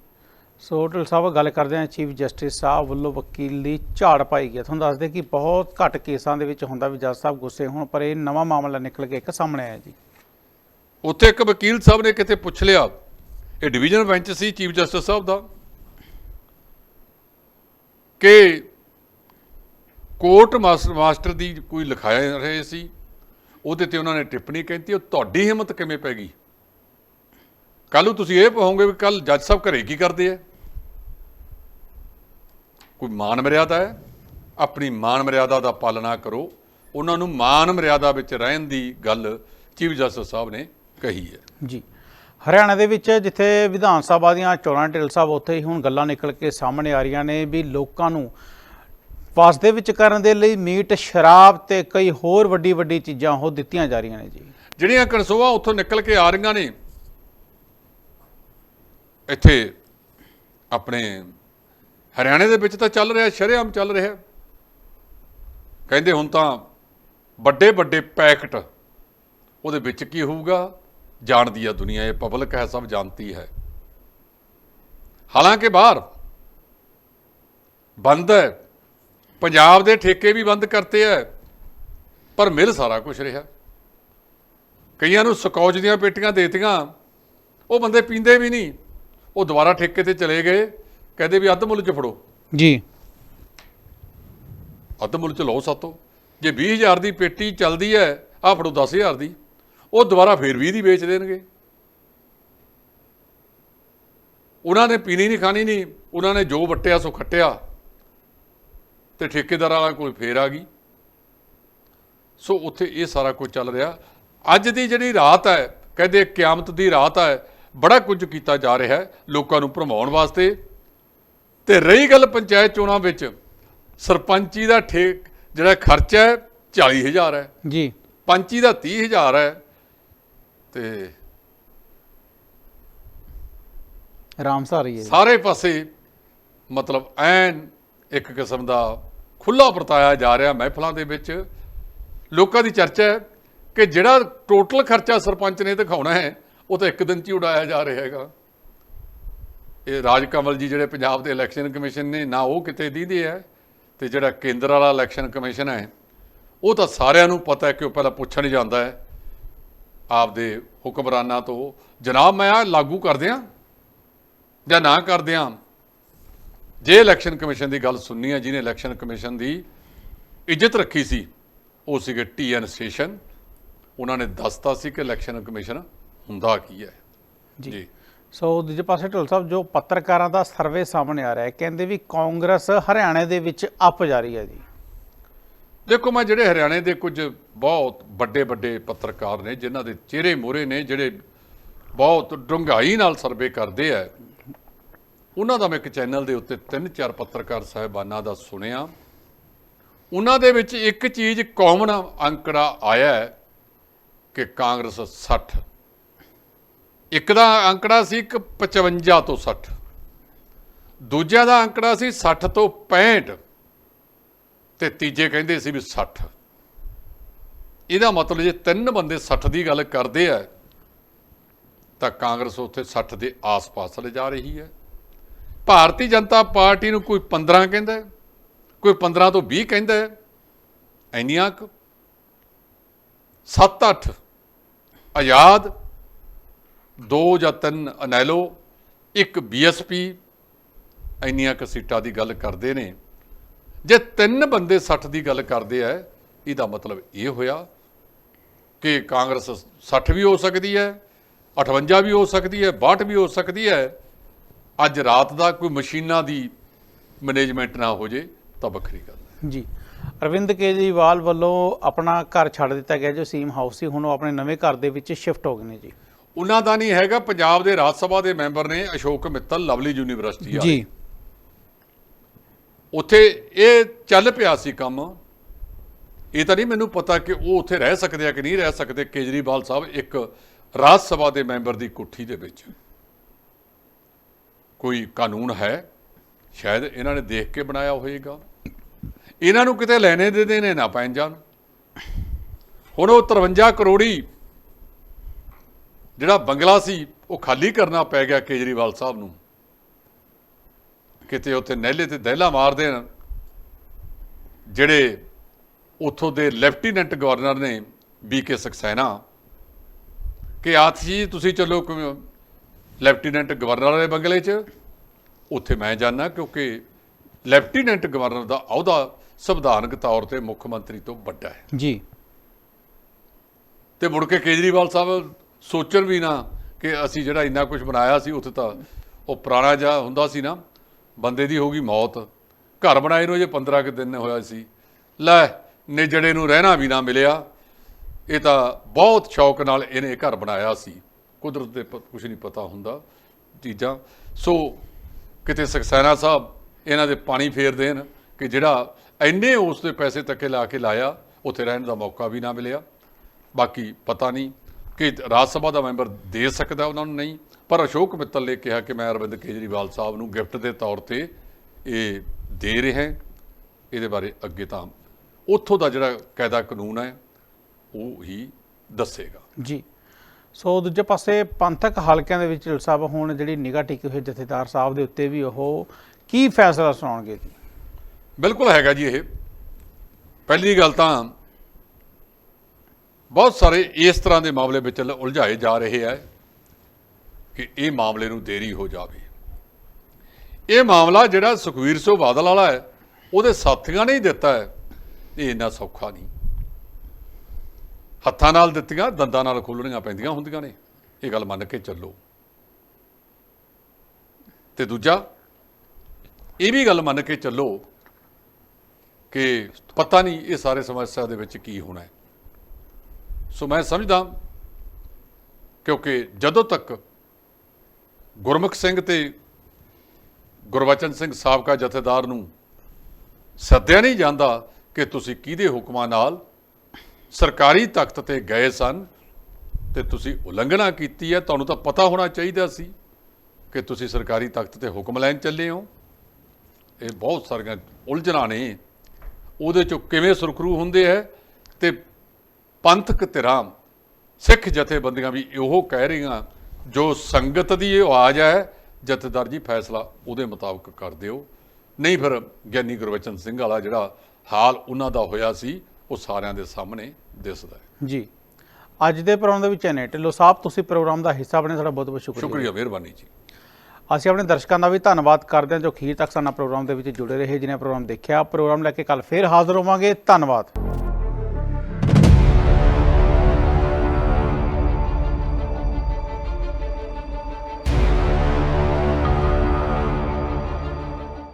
ਸੋ ਢਿਲ ਸਾਹਿਬ ਗੱਲ ਕਰਦੇ ਹਾਂ ਚੀਫ ਜਸਟਿਸ ਸਾਹਿਬ ਵੱਲੋਂ ਵਕੀਲ ਦੀ ਝਾੜ ਪਾਈ ਗਈ। ਤੁਹਾਨੂੰ ਦੱਸਦੇ ਕਿ ਬਹੁਤ ਘੱਟ ਕੇਸਾਂ ਦੇ ਵਿੱਚ ਹੁੰਦਾ ਵੀ ਜੱਜ ਸਾਹਿਬ ਗੁੱਸੇ ਹੋਣ ਪਰ ਇਹ ਨਵਾਂ ਮਾਮਲਾ ਨਿਕਲ ਕੇ ਇੱਕ ਸਾਹਮਣੇ ਆਇਆ ਜੀ ਉੱਥੇ ਇੱਕ ਵਕੀਲ ਸਾਹਿਬ ਨੇ ਕਿਤੇ ਪੁੱਛ ਲਿਆ ਇਹ ਡਿਵੀਜ਼ਨ ਬੈਂਚ ਸੀ ਚੀਫ ਜਸਟਿਸ ਸਾਹਿਬ ਦਾ ਕਿ ਕੋਰਟ ਮਾਸਟਰ ਮਾਸਟਰ ਦੀ ਕੋਈ ਲਿਖਾਇਆ ਰਹੇ ਸੀ, ਉਹਦੇ ਤੇ ਉਹਨਾਂ ਨੇ ਟਿੱਪਣੀ ਕਹਿੰਦੀ ਉਹ ਤੁਹਾਡੀ ਹਿੰਮਤ ਕਿਵੇਂ ਪੈ ਗਈ? ਕੱਲ ਤੁਸੀਂ ਇਹ ਕਹੋਗੇ ਵੀ ਕੱਲ ਜੱਜ ਸਾਹਿਬ ਘਰੇ ਕੀ ਕਰਦੇ ਆ? ਕੋਈ ਮਾਨ ਮਰਿਆਦਾ ਹੈ? ਆਪਣੀ ਮਾਨ ਮਰਿਆਦਾ ਦਾ ਪਾਲਣਾ ਕਰੋ। ਉਹਨਾਂ ਨੂੰ ਮਾਨ ਮਰਿਆਦਾ ਵਿੱਚ ਰਹਿਣ ਦੀ ਗੱਲ ਚੀਫ ਜਸਟਿਸ ਸਾਹਿਬ ਨੇ ਕਹੀ ਹੈ। ਜੀ। ਹਰਿਆਣਾ ਦੇ ਵਿੱਚ ਜਿੱਥੇ ਵਿਧਾਨ ਸਭਾ ਦੀਆਂ ਚੋਣਾਂ, ਢਿੱਲ ਸਾਹਿਬ, ਉੱਥੇ ਹੀ ਹੁਣ ਗੱਲਾਂ ਨਿਕਲ ਕੇ ਸਾਹਮਣੇ ਆ ਰਹੀਆਂ ਨੇ ਵੀ ਲੋਕਾਂ ਨੂੰ ਵਸ ਦੇ ਵਿੱਚ ਕਰਨ ਦੇ ਲਈ ਮੀਟ, ਸ਼ਰਾਬ ਤੇ ਕਈ ਹੋਰ ਵੱਡੀ ਵੱਡੀ ਚੀਜ਼ਾਂ ਉਹ ਦਿੱਤੀਆਂ ਜਾ ਰਹੀਆਂ ਨੇ ਜੀ। ਜਿਹੜੀਆਂ ਕਨਸੋਆਂ ਉੱਥੋਂ ਨਿਕਲ ਕੇ ਆ ਰਹੀਆਂ ਨੇ, ਇੱਥੇ ਆਪਣੇ ਹਰਿਆਣੇ ਦੇ ਵਿੱਚ ਤਾਂ ਚੱਲ ਰਿਹਾ, ਸ਼ਰੇਆਮ ਚੱਲ ਰਿਹਾ। ਕਹਿੰਦੇ ਹੁਣ ਤਾਂ ਵੱਡੇ ਵੱਡੇ ਪੈਕਟ ਉਹਦੇ ਵਿੱਚ ਕੀ ਹੋਊਗਾ? ਜਾਣਦੀ ਆ ਦੁਨੀਆ, ਇਹ ਪਬਲਿਕ ਹੈ, ਸਭ ਜਾਣਦੀ ਹੈ। ਹਾਲਾਂਕਿ ਬਾਹਰ ਬੰਦ ਹੈ। ਪੰਜਾਬ ਦੇ ਠੇਕੇ ਵੀ ਬੰਦ ਕਰਤੇ ਹੈ ਪਰ ਮਿਲ ਸਾਰਾ ਕੁਝ ਰਿਹਾ। ਕਈਆਂ ਨੂੰ ਸਕੌਚ ਦੀਆਂ ਪੇਟੀਆਂ ਦੇਤੀਆਂ ਉਹ ਬੰਦੇ ਪੀਂਦੇ ਵੀ ਨਹੀਂ। ਉਹ ਦੁਬਾਰਾ ਠੇਕੇ ਤੇ ਚਲੇ ਗਏ ਕਹਿੰਦੇ ਵੀ ਅੱਧ ਮੁੱਲ ਚ ਫੜੋ। ਜੀ। ਅੱਧ ਮੁੱਲ ਚ ਲਓ ਸਾਤੋਂ। ਜੇ 20000 ਦੀ ਪੇਟੀ ਚੱਲਦੀ ਹੈ ਆ ਫੜੋ 10000 ਦੀ। ਉਹ ਦੁਬਾਰਾ ਫੇਰ 20 ਦੀ ਵੇਚ ਦੇਣਗੇ। ਉਹਨਾਂ ਨੇ ਪੀਣੀ ਨਹੀਂ ਖਾਣੀ ਨਹੀਂ ਉਹਨਾਂ ਨੇ ਜੋ ਵਟਿਆ ਸੋ ਖੱਟਿਆ। ਤੇ ਠੇਕੇਦਾਰਾਂ ਵਾਲਾ ਕੋਈ ਫੇਰ ਆ ਗਈ। ਸੋ ਉੱਥੇ ਇਹ ਸਾਰਾ ਕੁਝ ਚੱਲ ਰਿਹਾ। ਅੱਜ ਦੀ ਜਿਹੜੀ ਰਾਤ ਹੈ ਕਹਿੰਦੇ ਕਿਆਮਤ ਦੀ ਰਾਤ ਹੈ ਬੜਾ ਕੁਝ ਕੀਤਾ ਜਾ ਰਿਹਾ ਹੈ ਲੋਕਾਂ ਨੂੰ ਭਰਮਾਉਣ ਵਾਸਤੇ। ਤੇ ਰਹੀ ਗੱਲ ਪੰਚਾਇਤ ਚੋਣਾਂ ਵਿੱਚ ਸਰਪੰਚੀ ਦਾ ਠੇਕ ਜਿਹੜਾ ਖਰਚਾ ਹੈ 40000 ਹੈ। ਜੀ। ਪੰਚੀ ਦਾ 30000 ਹੈ। ਤੇ ਰਾਮ ਸਾਰੀ ਹੈ ਜੀ। ਸਾਰੇ ਪਾਸੇ ਮਤਲਬ ਐਨ ਇੱਕ ਕਿਸਮ ਦਾ ਖੁੱਲਾ ਵਰਤਾਇਆ ਜਾ ਰਿਹਾ ਮਹਿਫਲਾਂ ਦੇ ਵਿੱਚ। ਲੋਕਾਂ ਦੀ ਚਰਚਾ ਹੈ ਕਿ ਜਿਹੜਾ ਟੋਟਲ ਖਰਚਾ ਸਰਪੰਚ ਨੇ ਦਿਖਾਉਣਾ ਹੈ, ਉਹ ਤਾਂ ਇੱਕ ਦਿਨ 'ਚ ਹੀ ਉਡਾਇਆ ਜਾ ਰਿਹਾ ਹੈਗਾ। ਇਹ ਰਾਜ ਕਮਲ ਜੀ ਜਿਹੜੇ ਪੰਜਾਬ ਦੇ ਇਲੈਕਸ਼ਨ ਕਮਿਸ਼ਨ ਨੇ, ਨਾ ਉਹ ਕਿਤੇ ਦੀਦੇ ਹੈ ਤੇ ਜਿਹੜਾ ਕੇਂਦਰ ਵਾਲਾ ਇਲੈਕਸ਼ਨ ਕਮਿਸ਼ਨ ਹੈ, ਉਹ ਤਾਂ ਸਾਰਿਆਂ ਨੂੰ ਪਤਾ ਹੈ ਕਿ ਉਹ ਪਹਿਲਾਂ ਪੁੱਛਣ ਜਾਂਦਾ ਹੈ। ਆਪਦੇ ਹੁਕਮਰਾਨਾਂ ਤੋਂ, ਜਨਾਬ, ਮੈਂ ਆ ਲਾਗੂ ਕਰ ਦਿਆਂ ਜਾਂ ਨਾ ਕਰਦੇ ਹਾਂ ਜੇ ਇਲੈਕਸ਼ਨ ਕਮਿਸ਼ਨ ਦੀ ਗੱਲ ਸੁਣਨੀ ਹੈ ਜਿਹਨੇ ਇਲੈਕਸ਼ਨ ਕਮਿਸ਼ਨ ਦੀ ਇੱਜ਼ਤ ਰੱਖੀ ਸੀ ਉਹ ਸੀਗੇ ਟੀਐਨ ਸਟੇਸ਼ਨ। ਉਹਨਾਂ ਨੇ ਦੱਸਤਾ ਸੀ ਕਿ ਇਲੈਕਸ਼ਨ ਕਮਿਸ਼ਨ ਹੁੰਦਾ ਕੀ ਹੈ। ਜੀ। ਸੋ ਦੂਜੇ ਪਾਸੇ ਢੋਲ ਸਾਹਿਬ ਜੋ ਪੱਤਰਕਾਰਾਂ ਦਾ ਸਰਵੇ ਸਾਹਮਣੇ ਆ ਰਿਹਾ ਹੈ ਕਹਿੰਦੇ ਵੀ ਕਾਂਗਰਸ ਹਰਿਆਣੇ ਦੇ ਵਿੱਚ ਅੱਪ ਜਾ ਰਹੀ ਹੈ ਜੀ। ਦੇਖੋ ਮੈਂ ਜਿਹੜੇ ਹਰਿਆਣੇ ਦੇ ਕੁਝ ਬਹੁਤ ਵੱਡੇ ਵੱਡੇ ਪੱਤਰਕਾਰ ਨੇ ਜਿਨ੍ਹਾਂ ਦੇ ਚਿਹਰੇ ਮੋਰੇ ਨੇ ਜਿਹੜੇ ਬਹੁਤ ਡੂੰਘਾਈ ਨਾਲ ਸਰਵੇ ਕਰਦੇ ਆ ਉਹਨਾਂ ਦਾ ਮੈਂ ਇੱਕ ਚੈਨਲ ਦੇ ਉੱਤੇ ਤਿੰਨ ਚਾਰ ਪੱਤਰਕਾਰ ਸਾਹਿਬਾਨਾਂ ਦਾ ਸੁਣਿਆ। ਉਹਨਾਂ ਦੇ ਵਿੱਚ ਇੱਕ ਚੀਜ਼ ਕਾਮਨ ਅੰਕੜਾ ਆਇਆ ਹੈ ਕਿ ਕਾਂਗਰਸ 60 ਇੱਕ ਦਾ ਅੰਕੜਾ ਸੀ ਇੱਕ 55 ਤੋਂ 60 ਦੂਜਿਆਂ ਦਾ ਅੰਕੜਾ ਸੀ 60 ਤੋਂ 65 ਤੇ ਤੀਜੇ ਕਹਿੰਦੇ ਸੀ ਵੀ 60 ਇਹਦਾ ਮਤਲਬ ਜੇ ਤਿੰਨ ਬੰਦੇ 60 ਦੀ ਗੱਲ ਕਰਦੇ ਆ, ਤਾਂ ਕਾਂਗਰਸ ਉੱਥੇ 60 ਦੇ ਆਸ-ਪਾਸ ਲਿਜਾ ਰਹੀ ਹੈ। ਭਾਰਤੀ ਜਨਤਾ ਪਾਰਟੀ ਨੂੰ ਕੋਈ 15 ਕਹਿੰਦਾ ਹੈ, ਕੋਈ 15 ਤੋਂ 20 ਕਹਿੰਦਾ ਹੈ। ਇੰਨੀਆਂ ਕੁ? 7-8 ਆਜ਼ਾਦ ਦੋ ਜਾਂ ਤਿੰਨ ਅਨੈਲੋ ਇੱਕ ਬੀਐਸਪੀ ਇੰਨੀਆਂ ਕੁ ਸੀਟਾਂ ਦੀ ਗੱਲ ਕਰਦੇ ਨੇ। ਜੇ ਤਿੰਨ ਬੰਦੇ 60 ਦੀ ਗੱਲ ਕਰਦੇ ਆ ਇਹਦਾ ਮਤਲਬ ਇਹ ਹੋਇਆ ਕਿ ਕਾਂਗਰਸ 60 ਵੀ ਹੋ ਸਕਦੀ ਹੈ 58 ਵੀ ਹੋ ਸਕਦੀ ਹੈ 62 ਵੀ ਹੋ ਸਕਦੀ ਹੈ। ਅੱਜ ਰਾਤ ਦਾ ਕੋਈ ਮਸ਼ੀਨਾਂ ਦੀ ਮੈਨੇਜਮੈਂਟ ਨਾ ਹੋ ਜੇ ਤਾਂ ਵੱਖਰੀ ਗੱਲ ਜੀ। ਅਰਵਿੰਦ ਕੇਜਰੀਵਾਲ ਵੱਲੋਂ ਆਪਣਾ ਘਰ ਛੱਡ ਦਿੱਤਾ ਗਿਆ ਜੋ ਸੀਮ ਹਾਊਸ ਸੀ ਹੁਣ ਉਹ ਆਪਣੇ ਨਵੇਂ ਘਰ ਦੇ ਵਿੱਚ ਸ਼ਿਫਟ ਹੋ ਗਏ ਨੇ ਜੀ। ਉਹਨਾਂ ਦਾ ਨਹੀਂ ਹੈਗਾ ਪੰਜਾਬ ਦੇ ਰਾਜ ਸਭਾ ਦੇ ਮੈਂਬਰ ਨੇ ਅਸ਼ੋਕ ਮਿੱਤਲ ਲਵਲੀ ਯੂਨੀਵਰਸਿਟੀ ਆ ਜੀ। ਉੱਥੇ ਇਹ ਚੱਲ ਪਿਆ ਸੀ ਕੰਮ। ਇਹ ਤਾਂ ਨਹੀਂ ਮੈਨੂੰ ਪਤਾ ਕਿ ਉਹ ਉੱਥੇ ਰਹਿ ਸਕਦੇ ਆ ਕਿ ਨਹੀਂ ਰਹਿ ਸਕਦੇ ਕੇਜਰੀਵਾਲ ਸਾਹਿਬ ਇੱਕ ਰਾਜ ਸਭਾ ਦੇ ਮੈਂਬਰ ਦੀ ਕੁੱਠੀ ਦੇ ਵਿੱਚ। ਕੋਈ ਕਾਨੂੰਨ ਹੈ? ਸ਼ਾਇਦ ਇਹਨਾਂ ਨੇ ਦੇਖ ਕੇ ਬਣਾਇਆ ਹੋਵੇਗਾ ਇਹਨਾਂ ਨੂੰ ਕਿਤੇ ਲੈਣੇ ਦੇ ਦੇਣੇ ਨਾ ਪੈਣ ਜਾਣ। ਹੁਣ ਉਹ 53 ਕਰੋੜੀ ਜਿਹੜਾ ਬੰਗਲਾ ਸੀ, ਉਹ ਖਾਲੀ ਕਰਨਾ ਪੈ ਗਿਆ ਕੇਜਰੀਵਾਲ ਸਾਹਿਬ ਨੂੰ। ਕਿਤੇ ਉੱਥੇ ਨਹਿਲੇ ਤੇ ਦਹਿਲਾ ਮਾਰ ਦੇਣ। ਜਿਹੜੇ ਉੱਥੋਂ ਦੇ ਲੈਫਟੀਨੈਂਟ ਗਵਰਨਰ ਨੇ ਬੀਕੇ ਸਕਸੈਨਾ। ਕਿ ਆਤਸ਼ੀ ਤੁਸੀਂ ਚਲੋ ਕ- ਲੈਫਟੀਨੈਂਟ ਗਵਰਨਰ ਦੇ ਬੰਗਲੇ 'ਚ। ਉੱਥੇ ਮੈਂ ਜਾਣਾ ਕਿਉਂਕਿ ਲੈਫਟੀਨੈਂਟ ਗਵਰਨਰ ਦਾ ਅਹੁਦਾ ਸੰਵਿਧਾਨਕ ਤੌਰ ਤੇ ਮੁੱਖ ਮੰਤਰੀ ਤੋਂ ਵੱਡਾ ਹੈ। ਜੀ। ਤੇ ਮੁੜ ਕੇ ਕੇਜਰੀਵਾਲ ਸਾਹਿਬ ਸੋਚਣ ਵੀ ਨਾ ਕਿ ਅਸੀਂ ਜਿਹੜਾ ਇੰਨਾ ਕੁਝ ਬਣਾਇਆ ਸੀ ਉੱਥੇ ਤਾਂ ਉਹ ਪੁਰਾਣਾ ਜਿਹਾ ਹੁੰਦਾ ਸੀ ਨਾ। ਬੰਦੇ ਦੀ ਹੋ ਗਈ ਮੌਤ। ਘਰ ਬਣਾਏ ਨੂੰ ਜੇ 15 ਕੁ ਦਿਨ ਹੋਇਆ ਸੀ। ਲੈ ਨਿਜੜੇ ਨੂੰ ਰਹਿਣਾ ਵੀ ਨਾ ਮਿਲਿਆ। ਇਹ ਤਾਂ ਬਹੁਤ ਸ਼ੌਕ ਨਾਲ ਇਹਨੇ ਘਰ ਬਣਾਇਆ ਸੀ। ਕੁਦਰਤ ਦੇ ਕੁਝ ਨਹੀਂ ਪਤਾ ਹੁੰਦਾ ਚੀਜ਼ਾਂ। ਸੋ ਕਿਤੇ ਸਕਸੈਨਾ ਸਾਹਿਬ ਇਹਨਾਂ ਦੇ ਪਾਣੀ ਫੇਰ ਦੇਣ ਕਿ ਜਿਹੜਾ ਇੰਨੇ ਉਸ ਦੇ ਪੈਸੇ ਤੱਕੇ ਲਾ ਕੇ ਲਾਇਆ, ਉੱਥੇ ਰਹਿਣ ਦਾ ਮੌਕਾ ਵੀ ਨਾ ਮਿਲਿਆ। ਬਾਕੀ ਪਤਾ ਨਹੀਂ ਕਿ ਰਾਜ ਸਭਾ ਦਾ ਮੈਂਬਰ ਦੇ ਸਕਦਾ ਉਹਨਾਂ ਨੂੰ ਨਹੀਂ, ਪਰ ਅਸ਼ੋਕ ਮਿੱਤਲ ਨੇ ਕਿਹਾ ਕਿ ਮੈਂ ਅਰਵਿੰਦ ਕੇਜਰੀਵਾਲ ਸਾਹਿਬ ਨੂੰ ਗਿਫਟ ਦੇ ਤੌਰ ਤੇ ਇਹ ਦੇ ਰਿਹਾ ਇਹਦੇ ਬਾਰੇ ਅੱਗੇ ਤਾਂ ਉੱਥੋਂ ਦਾ ਜਿਹੜਾ ਕਾਇਦਾ ਕਾਨੂੰਨ ਹੈ, ਉਹ ਹੀ ਦੱਸੇਗਾ। ਜੀ। ਸੋ ਦੂਜੇ ਪਾਸੇ ਪੰਥਕ ਹਲਕਿਆਂ ਦੇ ਵਿੱਚ ਸਾਹਿਬ ਹੁਣ ਜਿਹੜੀ ਨਿਗਾਹ ਟਿਕੀ ਹੋਈ ਜਥੇਦਾਰ ਸਾਹਿਬ ਦੇ ਉੱਤੇ ਵੀ ਉਹ ਕੀ ਫੈਸਲਾ ਸੁਣਾਉਣਗੇ ਜੀ? ਬਿਲਕੁਲ ਹੈਗਾ ਜੀ ਇਹ। ਪਹਿਲੀ ਗੱਲ ਤਾਂ ਬਹੁਤ ਸਾਰੇ ਇਸ ਤਰ੍ਹਾਂ ਦੇ ਮਾਮਲੇ ਵਿੱਚ ਉਲਝਾਏ ਜਾ ਰਹੇ ਹੈ ਕਿ ਇਹ ਮਾਮਲੇ ਨੂੰ ਦੇਰੀ ਹੋ ਜਾਵੇ। ਇਹ ਮਾਮਲਾ ਜਿਹੜਾ ਸੁਖਵੀਰ ਸਿੰਘ ਬਾਦਲ ਵਾਲਾ ਹੈ, ਉਹਦੇ ਸਾਥੀਆਂ ਨੇ ਹੀ ਦਿੱਤਾ ਹੈ, ਇਹ ਇੰਨਾ ਸੌਖਾ ਨਹੀਂ। ਹੱਥਾਂ ਨਾਲ ਦਿੱਤੀਆਂ, ਦੰਦਾਂ ਨਾਲ ਖੋਲਣੀਆਂ ਪੈਂਦੀਆਂ ਹੁੰਦੀਆਂ ਨੇ। ਇਹ ਗੱਲ ਮੰਨ ਕੇ ਚੱਲੋ। ਤੇ ਦੂਜਾ, ਇਹ ਵੀ ਗੱਲ ਮੰਨ ਕੇ ਚੱਲੋ ਕਿ ਪਤਾ ਨਹੀਂ ਇਹ ਸਾਰੇ ਸਮੱਸਿਆ ਦੇ ਵਿੱਚ ਕੀ ਹੋਣਾ ਹੈ। ਸੋ ਮੈਂ ਸਮਝਦਾ ਕਿਉਂਕਿ ਜਦੋਂ ਤੱਕ ਗੁਰਮੁਖ ਸਿੰਘ ਤੇ ਗੁਰਵਚਨ ਸਿੰਘ ਸਾਬਕਾ ਜਥੇਦਾਰ ਨੂੰ ਸੱਦਿਆ ਨਹੀਂ ਜਾਂਦਾ ਕਿ ਤੁਸੀਂ ਕਿਹਦੇ ਹੁਕਮਾਂ ਨਾਲ ਸਰਕਾਰੀ ਤਖਤ ਤੇ ਗਏ ਸਨ ਤੇ ਤੁਸੀਂ ਉਲੰਘਣਾ ਕੀਤੀ ਹੈ, ਤੁਹਾਨੂੰ ਤਾਂ ਪਤਾ ਹੋਣਾ ਚਾਹੀਦਾ ਸੀ ਕਿ ਤੁਸੀਂ ਸਰਕਾਰੀ ਤਖਤ ਤੇ ਹੁਕਮ ਲੈਣ ਚੱਲੇ ਹੋ। ਇਹ ਬਹੁਤ ਸਾਰੀਆਂ ਉਲਝਣਾਂ ਨੇ। ਉਹਦੇ ਚੋਂ ਕਿਵੇਂ ਸੁਰਖਰੂ ਹੁੰਦੇ ਹੈ ਤੇ ਪੰਥਕ ਧਿਰਾਂ, ਸਿੱਖ ਜਥੇਬੰਦੀਆਂ ਵੀ ਇਹੋ ਕਹਿ ਰਹੀਆਂ, ਜੋ ਸੰਗਤ ਦੀ ਇਹ ਆਵਾਜ਼ ਹੈ, ਜਥੇਦਾਰ ਜੀ ਫੈਸਲਾ ਉਹਦੇ ਮੁਤਾਬਕ ਕਰ ਦਿਓ। ਨਹੀਂ ਫਿਰ ਗਿਆਨੀ ਗੁਰਵਚਨ ਸਿੰਘ ਵਾਲਾ ਜਿਹੜਾ ਹਾਲ ਉਹਨਾਂ ਦਾ ਹੋਇਆ ਸੀ ਉਹ ਸਾਰਿਆਂ ਦੇ ਸਾਹਮਣੇ ਦਿਸਦਾ ਹੈ। ਜੀ। ਅੱਜ ਦੇ ਪ੍ਰੋਗਰਾਮ ਦੇ ਵਿੱਚ ਨੇ ਢਿੱਲੋਂ ਸਾਹਿਬ ਤੁਸੀਂ ਪ੍ਰੋਗਰਾਮ ਦਾ ਹਿੱਸਾ ਬਣੇ ਤੁਹਾਡਾ ਬਹੁਤ ਬਹੁਤ ਸ਼ੁਕਰੀਆ। ਸ਼ੁਕਰੀਆ ਮਿਹਰਬਾਨੀ ਜੀ। ਅਸੀਂ ਆਪਣੇ ਦਰਸ਼ਕਾਂ ਦਾ ਵੀ ਧੰਨਵਾਦ ਕਰਦੇ ਹਾਂ ਜੋ ਅਖੀਰ ਤੱਕ ਸਾਡੇ ਪ੍ਰੋਗਰਾਮ ਦੇ ਵਿੱਚ ਜੁੜੇ ਰਹੇ ਜਿਨ੍ਹਾਂ ਪ੍ਰੋਗਰਾਮ ਦੇਖਿਆ। ਪ੍ਰੋਗਰਾਮ ਲੈ ਕੇ ਕੱਲ ਫੇਰ ਹਾਜ਼ਰ ਹੋਵਾਂਗੇ। ਧੰਨਵਾਦ।